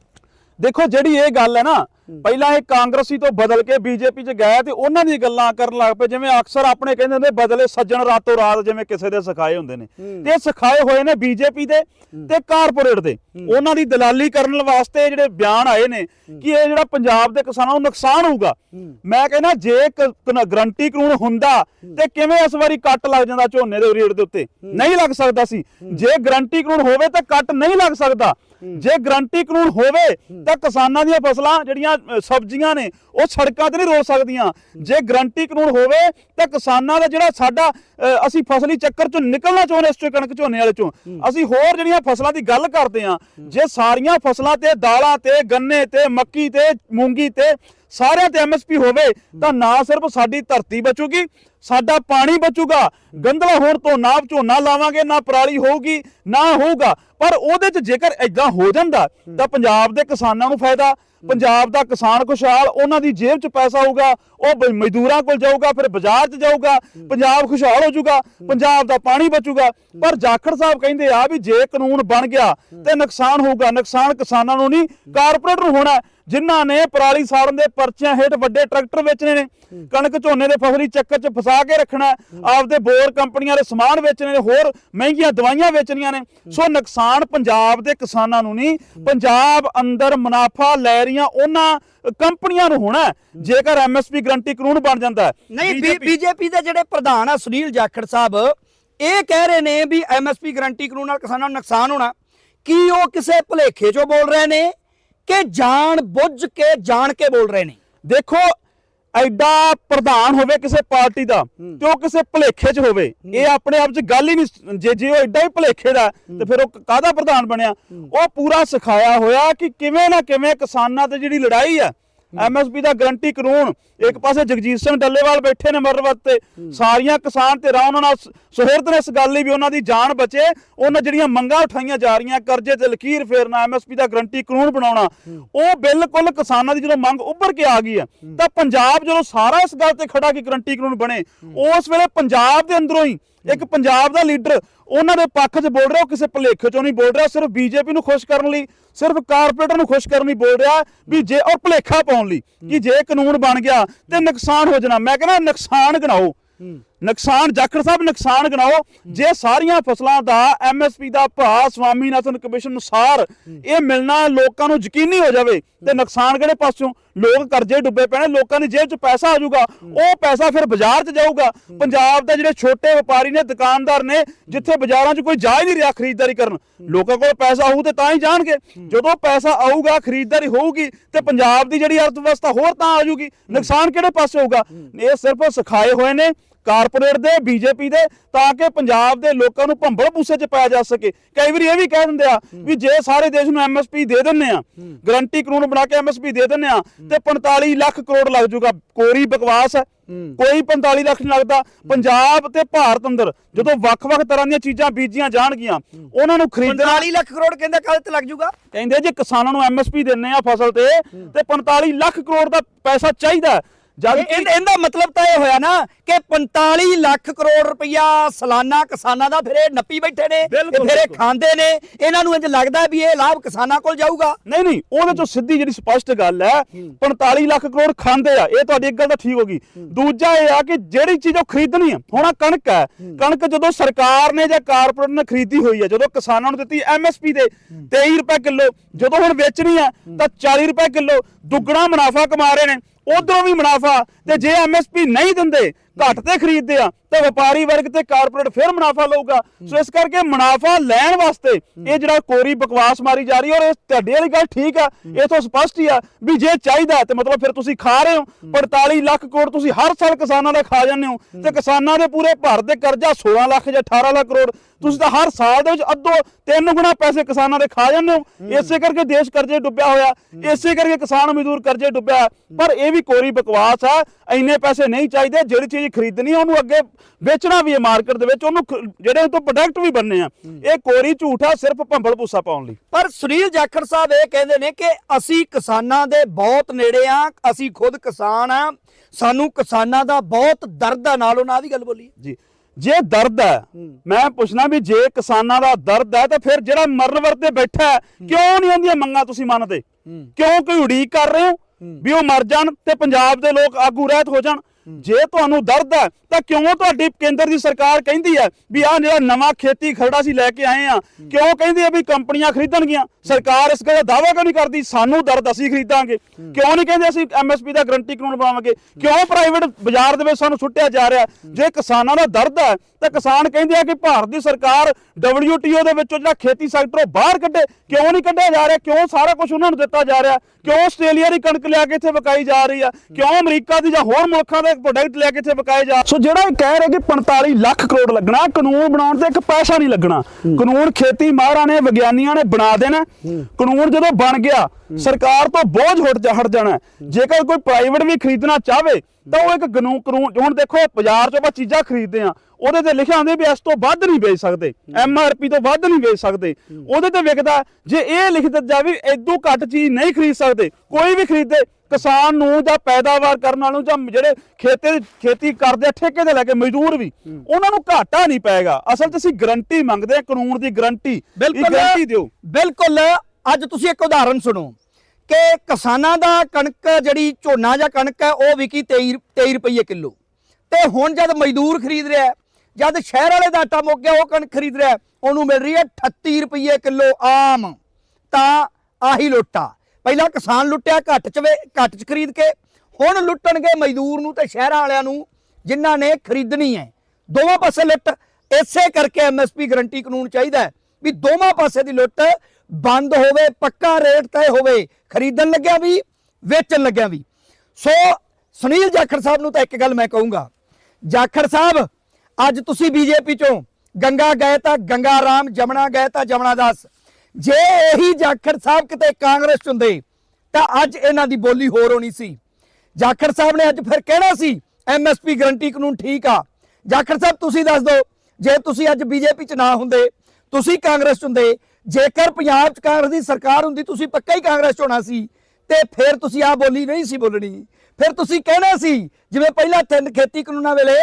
ਦੇਖੋ ਜਿਹੜੀ ਇਹ ਗੱਲ ਹੈ ਨਾ ਪਹਿਲਾਂ ਇਹ ਕਾਂਗਰਸੀ ਤੋਂ ਬਦਲ ਕੇ ਬੀਜੇਪੀ 'ਚ ਗਏ ਤੇ ਉਹਨਾਂ ਦੀ ਗੱਲਾਂ ਕਰਨ ਲੱਗ ਪਏ ਜਿਵੇਂ ਅਕਸਰ ਆਪਣੇ ਕਹਿੰਦੇ ਹੁੰਦੇ ਬਦਲੇ ਸੱਜਣ ਰਾਤੋਂ ਰਾਤ ਜਿਵੇਂ ਕਿਸੇ ਦੇ ਸਿਖਾਏ ਹੁੰਦੇ ਨੇ। ਤੇ ਇਹ ਸਿਖਾਏ ਹੋਏ ਨੇ ਬੀਜੇਪੀ ਦੇ ਤੇ ਕਾਰਪੋਰੇਟ ਦੇ। ਉਹਨਾਂ ਦੀ ਦਲਾਲੀ ਕਰਨ ਵਾਸਤੇ ਜਿਹੜੇ ਬਿਆਨ ਆਏ ਨੇ ਕਿ ਇਹ ਜਿਹੜਾ ਪੰਜਾਬ ਦੇ ਕਿਸਾਨਾਂ ਨੂੰ ਨੁਕਸਾਨ ਹੋਊਗਾ। ਮੈਂ ਕਹਿੰਦਾ ਜੇ ਗਰੰਟੀ ਕਾਨੂੰਨ ਹੁੰਦਾ ਤੇ ਕਿਵੇਂ ਇਸ ਵਾਰੀ ਕੱਟ ਲੱਗ ਜਾਂਦਾ ਝੋਨੇ ਦੇ ਰੇਟ ਦੇ ਉੱਤੇ? ਨਹੀਂ ਲੱਗ ਸਕਦਾ ਸੀ। ਜੇ ਗਰੰਟੀ ਕਾਨੂੰਨ ਹੋਵੇ ਤਾਂ ਕੱਟ ਨਹੀਂ ਲੱਗ ਸਕਦਾ। ਜੇ ਗਰੰਟੀ ਕਾਨੂੰਨ ਹੋਵੇ ਤਾਂ ਕਿਸਾਨਾਂ ਦੀਆਂ ਫਸਲਾਂ ਜਿਹੜੀਆਂ ਸਬਜ਼ੀਆਂ ਨੇ, ਉਹ ਸੜਕਾਂ ਤੇ ਨਹੀਂ ਰੋ ਸਕਦੀਆਂ। ਜੇ ਗਰੰਟੀ ਕਾਨੂੰਨ ਹੋਵੇ ਤਾਂ ਕਿਸਾਨਾਂ ਦਾ ਜਿਹੜਾ ਸਾਡਾ ਅਸੀਂ ਫਸਲੀ ਚੱਕਰ ਚੋਂ ਨਿਕਲਣਾ ਚਾਹੁੰਦੇ ਇਸ ਚੋਂ ਕਣਕ ਝੋਨੇ ਵਾਲੇ ਚੋਂ, ਅਸੀਂ ਹੋਰ ਜਿਹੜੀਆਂ ਫਸਲਾਂ ਦੀ ਗੱਲ ਕਰਦੇ ਹਾਂ, ਜੇ ਸਾਰੀਆਂ ਫਸਲਾਂ ਤੇ ਦਾਲਾਂ ਤੇ, ਗੰਨੇ ਤੇ, ਮੱਕੀ ਤੇ, ਮੂੰਗੀ ਤੇ ਸਾਰਿਆਂ ਤੇ ਐਮਐਸਪੀ ਹੋਵੇ, ਤਾਂ ਨਾ ਸਿਰਫ ਸਾਡੀ ਧਰਤੀ ਬਚੂਗੀ, ਸਾਡਾ ਪਾਣੀ ਬਚੂਗਾ। ਗੰਦਲਾ ਹੋਣ ਤੋਂ ਨਾ ਝੋਨਾ ਲਾਵਾਂਗੇ, ਨਾ ਪਰਾਲੀ ਹੋਊਗੀ, ਨਾ ਹੋਊਗਾ। ਪਰ ਉਹਦੇ 'ਚ ਜੇਕਰ ਐਦਾਂ ਹੋ ਜਾਂਦਾ, ਤਾਂ ਪੰਜਾਬ ਦੇ ਕਿਸਾਨਾਂ ਨੂੰ ਫਾਇਦਾ। ਪੰਜਾਬ ਦਾ ਕਿਸਾਨ ਖੁਸ਼ਹਾਲ, ਉਹਨਾਂ ਦੀ ਜੇਬ 'ਚ ਪੈਸਾ ਹੋਊਗਾ, ਉਹ ਮਜ਼ਦੂਰਾਂ ਕੋਲ ਜਾਊਗਾ, ਫਿਰ ਬਾਜ਼ਾਰ 'ਚ ਜਾਊਗਾ, ਪੰਜਾਬ ਖੁਸ਼ਹਾਲ ਹੋ ਜਾਊਗਾ, ਪੰਜਾਬ ਦਾ ਪਾਣੀ ਬਚੂਗਾ। ਪਰ ਜਾਖੜ ਸਾਹਿਬ ਕਹਿੰਦੇ ਆ ਵੀ ਜੇ ਕਾਨੂੰਨ ਬਣ ਗਿਆ, ਤੇ ਨੁਕਸਾਨ ਹੋਊਗਾ। ਨੁਕਸਾਨ ਕਿਸਾਨਾਂ ਨੂੰ ਨਹੀਂ ਕਾਰਪੋਰੇਟ ਨੂੰ ਹੋਣਾ ਜਿਨ੍ਹਾਂ ਨੇ ਪਰਾਲੀ ਸਾੜਨ ਦੇ ਪਰਚਿਆਂ ਹੇਠ ਵੱਡੇ ਟਰੈਕਟਰ ਵੇਚਣੇ ਨੇ। ਕਣਕ ਝੋਨੇ ਦੇ ਫਸਲੀ ਚੱਕਰ 'ਚ ਫਸਾ ਕੇ ਰੱਖਣਾ ਆਪਦੇ ਬੋਰ ਕੰਪਨੀਆਂ ਦੇ ਸਮਾਨ ਵੇਚਣੇ ਨੇ ਹੋਰ ਮਹਿੰਗੀਆਂ ਦਵਾਈਆਂ ਵੇਚਣੀਆਂ ਨੇ। ਸੋ ਨੁਕਸਾਨ ਪੰਜਾਬ ਦੇ ਕਿਸਾਨਾਂ ਨੂੰ ਨਹੀਂ ਪੰਜਾਬ ਅੰਦਰ ਮੁਨਾਫਾ ਲੈ ਰਹੀਆਂ ਉਹਨਾਂ ਕੰਪਨੀਆਂ ਨੂੰ ਹੋਣਾ ਜੇਕਰ ਐਮਐਸਪੀ ਗਰੰਟੀ ਕਾਨੂੰਨ ਬਣ ਜਾਂਦਾ ਨਹੀਂ ਬੀਜੇਪੀ ਦੇ ਜਿਹੜੇ ਪ੍ਰਧਾਨ ਆ ਸੁਨੀਲ ਜਾਖੜ ਸਾਹਿਬ ਇਹ ਕਹਿ ਰਹੇ ਨੇ ਵੀ ਐਮਐਸਪੀ ਗਰੰਟੀ ਕਾਨੂੰਨ ਨਾਲ ਕਿਸਾਨਾਂ ਨੂੰ ਨੁਕਸਾਨ ਹੋਣਾ ਕੀ ਉਹ ਕਿਸੇ ਭੁਲੇਖੇ 'ਚੋਂ ਬੋਲ ਰਹੇ ਨੇ? ਕਿ ਜਾਣ ਬੁੱਝ ਕੇ ਜਾਣ ਕੇ ਬੋਲ ਰਹੇ ਨੇ। ਦੇਖੋ ਐਡਾ ਪ੍ਰਧਾਨ ਹੋਵੇ ਕਿਸੇ ਪਾਰਟੀ ਦਾ ਤੇ ਉਹ ਕਿਸੇ ਭਲੇਖੇ 'ਚ ਹੋਵੇ ਇਹ ਆਪਣੇ ਆਪ 'ਚ ਗੱਲ ਹੀ ਨਹੀਂ ਜੇ ਜੇ ਉਹ ਐਡਾ ਹੀ ਭਲੇਖੇ ਦਾ ਤੇ ਫਿਰ ਉਹ ਕਾਹਦਾ ਪ੍ਰਧਾਨ ਬਣਿਆ? ਉਹ ਪੂਰਾ ਸਿਖਾਇਆ ਹੋਇਆ ਕਿ ਕਿਵੇਂ ਨਾ ਕਿਵੇਂ ਕਿਸਾਨਾਂ ਤੇ ਜਿਹੜੀ ਲੜਾਈ ਆ ਐਮਐਸਪੀ ਦਾ ਗਰੰਟੀ ਕਾਨੂੰਨ ਇੱਕ ਪਾਸੇ ਜਗਜੀਤ ਸਿੰਘ ਡੱਲੇਵਾਲ ਬੈਠੇ ਨੇ ਮਰਵਤ ਤੇ ਸਾਰੀਆਂ ਕਿਸਾਨ ਤੇ ਉਹਨਾਂ ਨਾਲ ਸੁਹਿਰਦ ਨੇ ਇਸ ਗੱਲ ਲਈ ਵੀ ਉਹਨਾਂ ਦੀ ਜਾਨ ਬਚੇ ਉਹਨਾਂ ਜਿਹੜੀਆਂ ਮੰਗਾਂ ਉਠਾਈਆਂ ਜਾ ਰਹੀਆਂ ਕਰਜ਼ੇ ਤੇ ਲਕੀਰ ਫੇਰਨਾ ਐਮਐਸਪੀ ਦਾ ਗਰੰਟੀ ਕਾਨੂੰਨ ਬਣਾਉਣਾ ਉਹ ਬਿਲਕੁਲ ਕਿਸਾਨਾਂ ਦੀ ਜਦੋਂ ਮੰਗ ਉੱਭਰ ਕੇ ਆ ਗਈ ਹੈ ਤਾਂ ਪੰਜਾਬ ਜਦੋਂ ਸਾਰਾ ਇਸ ਗੱਲ ਤੇ ਖੜਾ ਕਿ ਗਰੰਟੀ ਕਾਨੂੰਨ ਬਣੇ ਉਸ ਵੇਲੇ ਪੰਜਾਬ ਦੇ ਅੰਦਰੋਂ ਹੀ ਇੱਕ ਪੰਜਾਬ ਦਾ ਲੀਡਰ ਉਹਨਾਂ ਦੇ ਪੱਖ 'ਚ ਬੋਲ ਰਿਹਾ ਉਹ ਕਿਸੇ ਭਲੇਖੇ 'ਚੋਂ ਨਹੀਂ ਬੋਲ ਰਿਹਾ ਸਿਰਫ ਬੀਜੇਪੀ ਨੂੰ ਖੁਸ਼ ਕਰਨ ਲਈ ਸਿਰਫ ਕਾਰਪੋਰੇਟਰ ਨੂੰ ਖੁਸ਼ ਕਰਨ ਲਈ ਬੋਲ ਰਿਹਾ ਵੀ ਜੇ ਔਰ ਭਲੇਖਾ ਪਾਉਣ ਲਈ ਕਿ ਜੇ ਕਾਨੂੰਨ ਬਣ ਗਿਆ ਤੇ ਨੁਕਸਾਨ ਹੋ ਜਾਣਾ। ਮੈਂ ਕਹਿੰਦਾ ਨੁਕਸਾਨ ਗਿਣਾਓ। ਨੁਕਸਾਨ, ਜਾਖੜ ਸਾਹਿਬ, ਨੁਕਸਾਨ ਗਣਾਓ। ਜੇ ਸਾਰੀਆਂ ਫਸਲਾਂ ਦਾ ਐਮਐਸਪੀ ਦਾ ਭਾਅ ਸਵਾਮੀਨਾਥਨ ਕਮਿਸ਼ਨ ਅਨੁਸਾਰ ਇਹ ਮਿਲਣਾ ਲੋਕਾਂ ਨੂੰ ਯਕੀਨੀ ਹੋ ਜਾਵੇ, ਤੇ ਨੁਕਸਾਨ ਕਿਹੜੇ ਪਾਸਿਓਂ? ਲੋਕ ਕਰਜ਼ੇ ਡੁੱਬੇ ਪੈਣੇ ਲੋਕਾਂ ਦੀ ਜੇਬ 'ਚ ਪੈਸਾ ਆ ਜਾਊਗਾ। ਉਹ ਪੈਸਾ ਫਿਰ ਬਾਜ਼ਾਰ 'ਚ ਜਾਊਗਾ। ਪੰਜਾਬ ਦੇ ਜਿਹੜੇ ਛੋਟੇ ਵਪਾਰੀ ਨੇ, ਦੁਕਾਨਦਾਰ ਨੇ, ਜਿੱਥੇ ਬਾਜ਼ਾਰਾਂ 'ਚ ਕੋਈ ਜਾ ਹੀ ਨਹੀਂ ਰਿਹਾ ਖਰੀਦਦਾਰੀ ਕਰਨ, ਲੋਕਾਂ ਕੋਲ ਪੈਸਾ ਹੋਊ ਤੇ ਤਾਂ ਹੀ ਜਾਣਗੇ। ਜਦੋਂ ਪੈਸਾ ਆਊਗਾ, ਖਰੀਦਦਾਰੀ ਹੋਊਗੀ, ਤੇ ਪੰਜਾਬ ਦੀ ਜਿਹੜੀ ਅਰਥ ਵਿਵਸਥਾ ਹੋਰ ਤਾਂ ਆ ਜਾਊਗੀ। ਨੁਕਸਾਨ ਕਿਹੜੇ ਪਾਸੇ ਹੋਊਗਾ? ਇਹ ਸਿਰਫ ਸਿਖਾਏ ਹੋਏ ਨੇ। ਕਾਰਪੋਰੇਟ ਦੇ ਬੀਜੇਪੀ ਦੇ ਤਾਂ ਕਿ ਪੰਜਾਬ ਦੇ ਲੋਕਾਂ ਨੂੰ ਭੰਬਲ ਪੂਸੇ 'ਚ ਪਾਇਆ ਜਾ ਸਕੇ। ਕਈ ਵਾਰੀ ਇਹ ਵੀ ਕਹਿ ਦਿੰਦੇ ਆ ਵੀ ਜੇ ਸਾਰੇ ਦੇਸ਼ ਨੂੰ ਐਮਐਸਪੀ ਦੇ ਦਿੰਨੇ ਆ ਗਰੰਟੀ ਕਾਨੂੰਨ ਬਣਾ ਕੇ ਐਮਐਸਪੀ ਦੇ ਦਿੰਨੇ ਆ ਤੇ 45 ਲੱਖ ਕਰੋੜ ਲੱਗ ਜਾਊਗਾ ਕੋਰੀ ਬਕਵਾਸ ਹੈ। ਕੋਈ 45 ਲੱਖ ਨਹੀਂ ਲੱਗਦਾ। ਪੰਜਾਬ ਤੇ ਭਾਰਤ ਅੰਦਰ ਜਦੋਂ ਵੱਖ-ਵੱਖ ਤਰ੍ਹਾਂ ਦੀਆਂ ਚੀਜ਼ਾਂ ਬੀਜੀਆਂ ਜਾਣਗੀਆਂ ਉਹਨਾਂ ਨੂੰ ਖਰੀਦਣਾ 45 ਲੱਖ ਕਰੋੜ ਕਹਿੰਦੇ ਕੱਲ ਤੇ ਲੱਗ ਜੂਗਾ। ਕਹਿੰਦੇ ਜੇ ਕਿਸਾਨਾਂ ਨੂੰ ਐਮਐਸਪੀ ਦਿੰਨੇ ਆ ਫਸਲ ਤੇ ਤੇ 45 ਲੱਖ ਕਰੋੜ ਦਾ ਪੈਸਾ ਚਾਹੀਦਾ। ਜਦ ਕਿ ਇਹ- ਇਹਦਾ ਮਤਲਬ ਤਾਂ ਇਹ ਹੋਇਆ ਨਾ ਕਿ 45 ਲੱਖ ਕਰੋੜ ਰੁਪਇਆ ਸਾਲਾਨਾ ਕਿਸਾਨਾਂ ਦਾ ਫਿਰ ਇਹ ਨੱਪੀ ਬੈਠੇ ਨੇ ਤੇ ਫਿਰ ਇਹ। ਖਾਂਦੇ ਨੇ। ਇਹਨਾਂ ਨੂੰ ਇੰਜ ਲੱਗਦਾ ਵੀ ਇਹ ਲਾਭ ਕਿਸਾਨਾਂ ਕੋਲ ਜਾਊਗਾ। ਨਹੀਂ ਨਹੀਂ ਉਹਦੇ ਚੋਂ ਸਿੱਧੀ ਜਿਹੜੀ ਸਪਸ਼ਟ ਗੱਲ ਹੈ 45 ਲੱਖ ਕਰੋੜ ਖਾਂਦੇ ਆ ਇਹ ਤੁਹਾਡੀ ਇੱਕ ਗੱਲ ਤਾਂ ਠੀਕ ਹੋ ਗਈ। ਦੂਜਾ ਇਹ ਆ ਕਿ ਜਿਹੜੀ ਚੀਜ਼ ਉਹ ਖਰੀਦਣੀ ਆ ਹੁਣ ਕਣਕ ਹੈ ਕਣਕ ਜਦੋਂ ਸਰਕਾਰ ਨੇ ਜਾਂ ਕਾਰਪੋਰੇਟ ਨੇ ਖਰੀਦੀ ਹੋਈ ਹੈ ਜਦੋਂ ਕਿਸਾਨਾਂ ਨੂੰ ਦਿੱਤੀ ਐਮਐਸਪੀ ਦੇ 23 ਰੁਪਏ ਕਿਲੋ ਜਦੋਂ ਹੁਣ ਵੇਚਣੀ ਆ ਤਾਂ 40 ਰੁਪਏ ਕਿਲੋ ਦੁੱਗਣਾ ਮੁਨਾਫਾ ਕਮਾ ਰਹੇ ਨੇ। ਉਧਰੋਂ ਵੀ ਮੁਨਾਫਾ ਤੇ ਜੇ ਐਮਐਸਪੀ ਨਹੀਂ ਦਿੰਦੇ ਘੱਟ ਤੇ ਖਰੀਦਦੇ ਆ, ਤਾਂ ਵਪਾਰੀ ਵਰਗ ਤੇ ਕਾਰਪੋਰੇਟ ਫਿਰ ਮੁਨਾਫਾ ਲਊਗਾ। ਸੋ ਇਸ ਕਰਕੇ ਮੁਨਾਫਾ ਲੈਣ ਵਾਸਤੇ ਇਹ ਜਿਹੜਾ ਕੋਰੀ ਬਕਵਾਸ ਮਾਰੀ ਜਾ ਰਹੀ ਹੈ ਔਰ ਇਹ ਤੁਹਾਡੀ ਵਾਲੀ ਗੱਲ ਠੀਕ ਆ, ਇਹ ਤੋਂ ਸਪਸ਼ਟ ਹੀ ਆ ਵੀ ਜੇ ਚਾਹੀਦਾ ਤੇ ਮਤਲਬ ਫਿਰ ਤੁਸੀਂ ਖਾ ਰਹੇ ਹੋ। 45 ਲੱਖ ਕਰੋੜ ਤੁਸੀਂ ਹਰ ਸਾਲ ਕਿਸਾਨਾਂ ਦਾ ਖਾ ਜਾਂਦੇ ਹੋ। ਤੇ ਕਿਸਾਨਾਂ ਦੇ ਪੂਰੇ ਭਾਰਤ ਦੇ ਕਰਜ਼ਾ 16 ਲੱਖ ਜਾਂ 18 ਲੱਖ ਕਰੋੜ, ਤੁਸੀਂ ਤਾਂ ਹਰ ਸਾਲ ਦੇ ਵਿੱਚ ਅੱਧੋ ਤਿੰਨ ਗੁਣਾ ਪੈਸੇ ਕਿਸਾਨਾਂ ਦੇ ਖਾ ਜਾਂਦੇ ਹੋ। ਇਸੇ ਕਰਕੇ ਦੇਸ਼ ਕਰਜ਼ੇ ਡੁੱਬਿਆ ਹੋਇਆ, ਇਸੇ ਕਰਕੇ ਕਿਸਾਨ ਮਜ਼ਦੂਰ ਕਰਜ਼ੇ ਡੁੱਬਿਆ। ਪਰ ਇਹ ਵੀ ਕੋਰੀ ਬਕਵਾਸ ਆ, ਇੰਨੇ ਪੈਸੇ ਨਹੀਂ ਚਾਹੀਦੇ, ਜਿਹੜੀ ਚੀਜ਼ ਖਰੀਦਣੀ ਆ ਉਹਨੂੰ ਅੱਗੇ ਵੇਚਣਾ ਵੀ ਹੈ ਮਾਰਕੀਟ ਦੇ ਵਿੱਚ ਉਹਨੂੰ ਜਿਹੜੇ ਉਹ ਤੋਂ ਪ੍ਰੋਡਕਟ ਵੀ ਬਣਨੇ ਆ। ਇਹ ਕੋਰੀ ਝੂਠ ਸਿਰਫ ਭੰਬਲ ਭੂਸਾ ਪਾਉਣ ਲਈ। ਪਰ ਸੁਨੀਲ ਜਾਖੜ ਸਾਹਿਬ ਇਹ ਕਹਿੰਦੇ ਨੇ ਕਿ ਅਸੀਂ ਕਿਸਾਨਾਂ ਦੇ ਬਹੁਤ ਨੇੜੇ ਆ ਅਸੀਂ ਖੁਦ ਕਿਸਾਨ ਆ ਸਾਨੂੰ ਕਿਸਾਨਾਂ ਦਾ ਬਹੁਤ ਦਰਦ ਆ ਨਾਲ ਉਹਨਾਂ ਦੀ ਗੱਲ ਬੋਲੀ ਜੀ ਜੇ ਦਰਦ ਹੈ। ਮੈਂ ਪੁੱਛਣਾ ਵੀ ਜੇ ਕਿਸਾਨਾਂ ਦਾ ਦਰਦ ਹੈ ਤਾਂ ਫਿਰ ਜਿਹੜਾ ਮਰਨ ਵਰਤੇ ਬੈਠਾ ਕਿਉਂ ਨਹੀਂ ਆਂਦੀਆਂ ਮੰਗਾਂ ਤੁਸੀਂ ਮੰਨਦੇ? ਕਿਉਂ ਕੋਈ ਉਡੀਕ ਕਰ ਰਹੇ ਹੋ। ਵੀ ਉਹ ਮਰ ਜਾਣ ਤੇ ਪੰਜਾਬ ਦੇ ਲੋਕ ਆਗੂ ਰਹਿਤ ਹੋ ਜਾਣ? ਜੇ ਤੁਹਾਨੂੰ ਦਰਦ ਹੈ ਤਾਂ ਕਿਉਂ ਤੁਹਾਡੀ ਕੇਂਦਰ ਦੀ ਸਰਕਾਰ ਕਹਿੰਦੀ ਹੈ ਵੀ ਆਹ ਜਿਹੜਾ ਨਵਾਂ ਖੇਤੀ ਖਰੜਾ ਸੀ ਲੈ ਕੇ ਆਏ ਆ ਕਿਉਂ ਕਹਿੰਦੀ ਹੈ ਵੀ ਕੰਪਨੀਆਂ ਖਰੀਦਣਗੀਆਂ ਸਰਕਾਰ ਇਸ ਗੱਲ ਦਾ ਦਾਅਵਾ ਕਿਉਂ ਨਹੀਂ ਕਰਦੀ? ਸਾਨੂੰ ਦਰਦ ਅਸੀਂ ਖਰੀਦਾਂਗੇ। ਕਿਉਂ ਨਹੀਂ ਕਹਿੰਦੇ ਅਸੀਂ ਐਮਐਸਪੀ ਦਾ ਗਰੰਟੀ ਕਾਨੂੰਨ ਬਣਾਵਾਂਗੇ? ਕਿਉਂ ਪ੍ਰਾਈਵੇਟ ਬਾਜ਼ਾਰ ਦੇ ਵਿੱਚ ਸਾਨੂੰ ਸੁੱਟਿਆ ਜਾ ਰਿਹਾ? ਜੇ ਕਿਸਾਨਾਂ ਦਾ ਦਰਦ ਹੈ ਤਾਂ ਕਿਸਾਨ ਕਹਿੰਦੇ ਆ ਕਿ ਭਾਰਤ ਦੀ ਸਰਕਾਰ WTO ਦੇ ਵਿੱਚੋਂ ਜਿਹੜਾ ਖੇਤੀ ਸੈਕਟਰ ਉਹ ਬਾਹਰ ਕੱਢੇ। ਕਿਉਂ ਨਹੀਂ ਕੱਢਿਆ ਜਾ ਰਿਹਾ? ਕਿਉਂ ਸਾਰਾ ਕੁਝ ਉਹਨਾਂ ਨੂੰ ਦਿੱਤਾ ਜਾ ਰਿਹਾ? ਕਿਉਂ ਆਸਟ੍ਰੇਲੀਆ ਦੀ ਕਣਕ ਲਿਆ ਕੇ ਇੱਥੇ ਵਿਕਾਈ ਜਾ ਰਹੀ ਆ? ਕਿਉਂ ਅਮਰੀਕਾ ਦੀ ਜਾਂ ਹੋਰ ਮੁਲਕਾਂ ਦੇ ਪ੍ਰੋਡਕਟ ਲਿਆ ਕੇ ਇੱਥੇ ਵਿਕਾਏ ਜਾ ਸੋ ਜਿਹੜਾ ਇਹ ਕਹਿ ਰਹੇ ਕਿ 45 ਲੱਖ ਕਰੋੜ ਲੱਗਣਾ ਕਾਨੂੰਨ ਬਣਾਉਣ ਤੇ ਇੱਕ ਪੈਸਾ ਨਹੀਂ ਲੱਗਣਾ। ਕਾਨੂੰਨ ਖੇਤੀ ਮਾਹਰਾਂ ਨੇ ਵਿਗਿਆਨੀਆਂ ਨੇ ਬਣਾ ਦੇਣਾ। ਕਾਨੂੰਨ ਜਦੋਂ ਬਣ ਗਿਆ ਸਰਕਾਰ ਤੋਂ ਬੋਝ ਹਟ ਜਾ- ਹਟ ਜਾਣਾ। ਜੇਕਰ ਕੋਈ ਪ੍ਰਾਈਵੇਟ ਵੀ ਖਰੀਦਣਾ ਚਾਹਵੇ ਤਾਂ ਉਹ ਇੱਕ ਕਾਨੂੰਨ ਕਾਨੂੰਨ ਹੁਣ ਦੇਖੋ ਬਾਜ਼ਾਰ 'ਚੋਂ ਆਪਾਂ ਚੀਜ਼ਾਂ ਖਰੀਦਦੇ ਆ ਉਹਦੇ ਤੇ ਲਿਖਿਆ ਹੁੰਦਾ ਵੀ ਇਸ ਤੋਂ ਵੱਧ ਨਹੀਂ ਵੇਚ ਸਕਦੇ। ਐਮਆਰਪੀ ਤੋਂ ਵੱਧ ਨਹੀਂ ਵੇਚ ਸਕਦੇ। ਉਹਦੇ ਤੇ ਵਿਕਦਾ ਜੇ ਇਹ ਲਿਖ ਦਿੱਤਾ ਜਾਵੇ ਇਦੋਂ ਘੱਟ ਚੀਜ਼ ਨਹੀਂ ਖਰੀਦ ਸਕਦੇ ਕੋਈ ਵੀ ਖਰੀਦੇ ਕਿਸਾਨ ਨੂੰ ਜਾਂ ਪੈਦਾਵਾਰ ਕਰਨ ਵਾਲੇ ਨੂੰ ਜਾਂ ਜਿਹੜੇ ਖੇਤੀ ਖੇਤੀ ਕਰਦੇ ਆ, ਠੇਕੇ ਤੇ ਲੈ ਕੇ ਮਜ਼ਦੂਰ ਵੀ ਉਹਨਾਂ ਨੂੰ ਘਾਟਾ ਨਹੀਂ ਪਏਗਾ। ਅਸਲ 'ਚ ਅਸੀਂ ਗਰੰਟੀ ਮੰਗਦੇ ਆ ਕਾਨੂੰਨ ਦੀ ਗਰੰਟੀ ਬਿਲਕੁਲ ਗਰੰਟੀ ਦਿਓ। ਬਿਲਕੁਲ ਅੱਜ ਤੁਸੀਂ ਇੱਕ ਉਦਾਹਰਨ ਸੁਣੋ ਕਿ ਕਿਸਾਨਾਂ ਦਾ ਕਣਕ ਜਿਹੜੀ ਝੋਨਾ ਜਾਂ ਕਣਕ ਹੈ, ਉਹ ਵਿਕੀ 23 23 ਰੁਪਏ ਕਿਲੋ। ਤੇ ਹੁਣ ਜਦ ਮਜ਼ਦੂਰ ਖਰੀਦ ਰਿਹਾ ਜਦ ਸ਼ਹਿਰ ਵਾਲੇ ਦਾ ਆਟਾ ਮੁੱਕ ਗਿਆ, ਉਹ ਕਣਕ ਖਰੀਦ ਰਿਹਾ ਉਹਨੂੰ ਮਿਲ ਰਹੀ ਹੈ 38 ਰੁਪਏ ਕਿਲੋ ਆਮ। ਤਾਂ ਆਹੀ ਲੁੱਟਾ ਪਹਿਲਾਂ ਕਿਸਾਨ ਲੁੱਟਿਆ, ਘੱਟ ਚ ਵੇ, ਘੱਟ ਚ ਖਰੀਦ ਕੇ, ਹੁਣ ਲੁੱਟਣਗੇ ਮਜ਼ਦੂਰ ਨੂੰ ਤੇ ਸ਼ਹਿਰਾਂ ਵਾਲਿਆਂ ਨੂੰ, ਜਿਨ੍ਹਾਂ ਨੇ ਖਰੀਦਣੀ ਹੈ। ਦੋਵਾਂ ਪਾਸੇ ਲੁੱਟ, ਇਸੇ ਕਰਕੇ ਐਮਐਸਪੀ ਗਰੰਟੀ ਕਾਨੂੰਨ ਚਾਹੀਦਾ ਵੀ ਦੋਵਾਂ ਪਾਸੇ ਦੀ ਲੁੱਟ ਬੰਦ ਹੋਵੇ, ਪੱਕਾ ਰੇਟ ਤੈਅ ਹੋਵੇ, ਖਰੀਦਣ ਲੱਗਿਆ ਵੀ, ਵੇਚਣ ਲੱਗਿਆ ਵੀ। ਸੋ ਸੁਨੀਲ ਜਾਖੜ ਸਾਹਿਬ ਨੂੰ ਤਾਂ ਇੱਕ ਗੱਲ ਮੈਂ ਕਹੂੰਗਾ। ਜਾਖੜ ਸਾਹਿਬ, ਅੱਜ ਤੁਸੀਂ ਬੀਜੇਪੀ ਚੋਂ ਗੰਗਾ ਗਏ ਤਾਂ ਗੰਗਾ ਰਾਮ, ਜਮਨਾ ਗਏ ਤਾਂ ਜਮਨਾ ਦਾਸ। ਜੇ ਇਹੀ ਜਾਖੜ ਸਾਹਿਬ ਕਿਤੇ ਕਾਂਗਰਸ ਚ ਹੁੰਦੇ, ਤਾਂ ਅੱਜ ਇਹਨਾਂ ਦੀ ਬੋਲੀ ਹੋਰ ਹੋਣੀ ਸੀ। ਜਾਖੜ ਸਾਹਿਬ ਨੇ ਅੱਜ ਫਿਰ ਕਹਿਣਾ ਸੀ ਐਮਐਸਪੀ ਗਰੰਟੀ ਕਾਨੂੰਨ ਠੀਕ ਆ। ਜਾਖੜ ਸਾਹਿਬ, ਤੁਸੀਂ ਦੱਸ ਦਿਓ, ਜੇ ਤੁਸੀਂ ਅੱਜ ਬੀਜੇਪੀ ਚ ਨਾ ਹੁੰਦੇ, ਤੁਸੀਂ ਕਾਂਗਰਸ ਚ ਹੁੰਦੇ ਜੇਕਰ ਪੰਜਾਬ ਚ ਕਾਂਗਰਸ ਦੀ ਸਰਕਾਰ ਹੁੰਦੀ, ਤੁਸੀਂ ਪੱਕਾ ਹੀ ਕਾਂਗਰਸ ਚ ਹੋਣਾ ਸੀ ਤੇ ਫਿਰ ਤੁਸੀਂ ਆ ਬੋਲੀ ਨਹੀਂ ਸੀ ਬੋਲਣੀ। ਫਿਰ ਤੁਸੀਂ ਕਹਿਣਾ ਸੀ, ਜਿਵੇਂ ਪਹਿਲਾਂ ਤਿੰਨ ਖੇਤੀ ਕਾਨੂੰਨਾਂ ਵੇਲੇ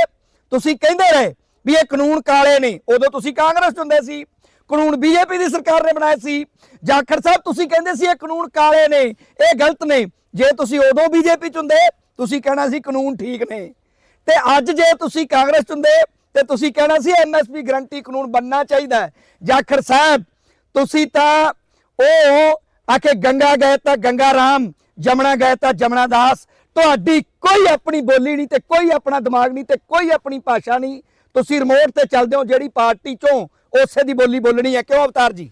ਤੁਸੀਂ ਕਹਿੰਦੇ ਰਹੇ ਵੀ ਇਹ ਕਾਨੂੰਨ ਕਾਲੇ ਨੇ, ਉਦੋਂ ਤੁਸੀਂ ਕਾਂਗਰਸ ਚ ਹੁੰਦੇ ਸੀ। ਕਾਨੂੰਨ ਬੀਜੇਪੀ ਦੀ ਸਰਕਾਰ ਨੇ ਬਣਾਏ ਸੀ। ਜਾਖੜ ਸਾਹਿਬ, ਤੁਸੀਂ ਕਹਿੰਦੇ ਸੀ ਇਹ ਕਾਨੂੰਨ ਕਾਲੇ ਨੇ, ਇਹ ਗਲਤ ਨੇ। ਜੇ ਤੁਸੀਂ ਉਦੋਂ ਬੀਜੇਪੀ ਚ ਹੁੰਦੇ, ਤੁਸੀਂ ਕਹਿਣਾ ਸੀ ਕਾਨੂੰਨ ਠੀਕ ਨੇ। ਤੇ ਅੱਜ ਜੇ ਤੁਸੀਂ ਕਾਂਗਰਸ ਚ ਹੁੰਦੇ, ਤੇ ਤੁਸੀਂ ਕਹਿਣਾ ਸੀ ਐਮਐਸਪੀ ਗਰੰਟੀ ਕਾਨੂੰਨ ਬੰਨਣਾ ਚਾਹੀਦਾ ਜਾਖੜ ਸਾਹਿਬ ਤੁਸੀਂ ਤਾਂ ਉਹ ਆਕੇ ਗੰਗਾ ਗਏ ਤਾਂ ਗੰਗਾ ਰਾਮ ਜਮਨਾ ਗਏ ਤਾਂ ਜਮਨਾ ਦਾਸ। ਤੁਹਾਡੀ ਕੋਈ ਆਪਣੀ ਬੋਲੀ ਨਹੀਂ ਤੇ ਕੋਈ ਆਪਣਾ ਦਿਮਾਗ ਨਹੀਂ ਤੇ ਕੋਈ ਆਪਣੀ ਭਾਸ਼ਾ ਨਹੀਂ। ਤੁਸੀਂ ਰਿਮੋਟ ਤੇ ਚੱਲਦੇ ਹੋ ਜਿਹੜੀ ਪਾਰਟੀ ਚੋਂ ਉਸੇ ਦੀ ਬੋਲੀ ਬੋਲਣੀ ਹੈ। ਕਿਉਂ ਅਵਤਾਰ ਜੀ?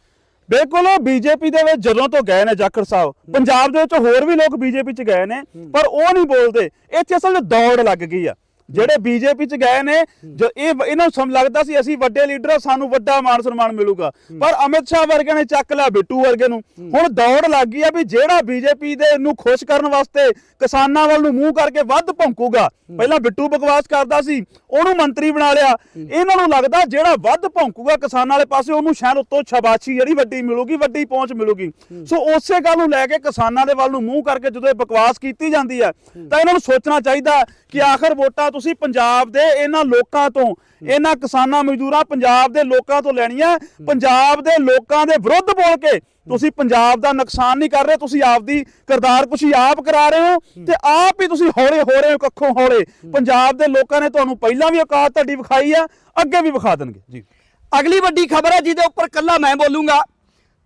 ਬਿਲਕੁਲ ਬੀਜੇਪੀ ਦੇ ਵਿੱਚ ਜਦੋਂ ਤੋਂ ਗਏ ਨੇ ਜਾਖੜ ਸਾਹਿਬ ਪੰਜਾਬ ਦੇ ਵਿੱਚ ਹੋਰ ਵੀ ਲੋਕ ਬੀਜੇਪੀ ਚ ਗਏ ਨੇ ਪਰ ਉਹ ਨਹੀਂ ਬੋਲਦੇ। ਇੱਥੇ ਅਸਲ 'ਚ ਦੌੜ ਲੱਗ ਗਈ ਆ। ਜਿਹੜੇ ਬੀਜੇਪੀ ਚ ਗਏ ਨੇ ਜੋ ਇਹ ਇਹਨਾਂ ਨੂੰ ਸਮ ਲੱਗਦਾ ਸੀ ਅਸੀਂ ਵੱਡੇ ਲੀਡਰ ਆ ਸਾਨੂੰ ਵੱਡਾ ਮਾਨ ਸਨਮਾਨ ਮਿਲੂਗਾ। ਪਰ ਅਮਿਤ ਸ਼ਾਹ ਵਰਗੇ ਨੇ ਚੱਕ ਲਿਆ ਬਿੱਟੂ ਵਰਗੇ ਨੂੰ। ਹੁਣ ਦੌੜ ਲੱਗ ਗਈ ਆ ਵੀ ਜਿਹੜਾ ਬੀਜੇਪੀ ਦੇ ਨੂੰ ਖੁਸ਼ ਕਰਨ ਵਾਸਤੇ ਕਿਸਾਨਾਂ ਵੱਲ ਨੂੰ ਮੂੰਹ ਕਰਕੇ ਵੱਧ ਭੌਂਕੂਗਾ। ਪਹਿਲਾਂ ਬਿੱਟੂ ਬਕਵਾਸ ਕਰਦਾ ਸੀ ਉਹਨੂੰ ਮੰਤਰੀ ਬਣਾ ਲਿਆ। ਇਹਨਾਂ ਨੂੰ ਲੱਗਦਾ ਜਿਹੜਾ ਵੱਧ ਭੌਂਕੂਗਾ ਕਿਸਾਨਾਂ ਵਾਲੇ ਪਾਸੇ ਉਹਨੂੰ ਸ਼ਾਇਦ ਉੱਤੋਂ ਸ਼ਾਬਾਸ਼ੀ ਜਿਹੜੀ ਵੱਡੀ ਮਿਲੂਗੀ ਵੱਡੀ ਪਹੁੰਚ ਮਿਲੂਗੀ। ਸੋ ਉਸੇ ਗੱਲ ਨੂੰ ਲੈ ਕੇ ਕਿਸਾਨਾਂ ਦੇ ਵੱਲ ਨੂੰ ਮੂੰਹ ਕਰਕੇ ਜਦੋਂ ਇਹ ਬਕਵਾਸ ਕੀਤੀ ਜਾਂਦੀ ਹੈ। ਤਾਂ ਇਹਨਾਂ ਨੂੰ ਸੋਚਣਾ ਚਾਹੀਦਾ ਕਿ ਆਖਰ ਵੋਟਾਂ ਤੁਸੀਂ ਪੰਜਾਬ ਦੇ ਇਹਨਾਂ ਲੋਕਾਂ ਤੋਂ, ਇਹਨਾਂ ਕਿਸਾਨਾਂ ਮਜ਼ਦੂਰਾਂ ਪੰਜਾਬ ਦੇ ਲੋਕਾਂ ਤੋਂ ਲੈਣੀਆਂ, ਪੰਜਾਬ ਦੇ ਲੋਕਾਂ ਦੇ ਵਿਰੁੱਧ ਬੋਲ ਕੇ ਤੁਸੀਂ ਪੰਜਾਬ ਦਾ ਨੁਕਸਾਨ ਨਹੀਂ ਕਰ ਰਹੇ, ਤੁਸੀਂ ਆਪਦੀ ਕਿਰਦਾਰ ਕੁਸ਼ੀ ਆਪ ਕਰਾ ਰਹੇ ਹੋ ਤੇ ਆਪ ਹੀ ਤੁਸੀਂ ਹੌਲੇ ਹੋ ਰਹੇ ਹੋ, ਕੱਖੋਂ ਹੌਲੇ। ਪੰਜਾਬ ਦੇ ਲੋਕਾਂ ਨੇ ਤੁਹਾਨੂੰ ਪਹਿਲਾਂ ਵੀ ਔਕਾਤ ਤੁਹਾਡੀ ਵਿਖਾਈ ਆ, ਅੱਗੇ ਵੀ ਵਿਖਾ ਦੇਣਗੇ। ਜੀ। ਅਗਲੀ ਵੱਡੀ ਖਬਰ ਹੈ, ਜਿਹਦੇ ਉੱਪਰ ਕੱਲਾ ਮੈਂ ਬੋਲੂੰਗਾ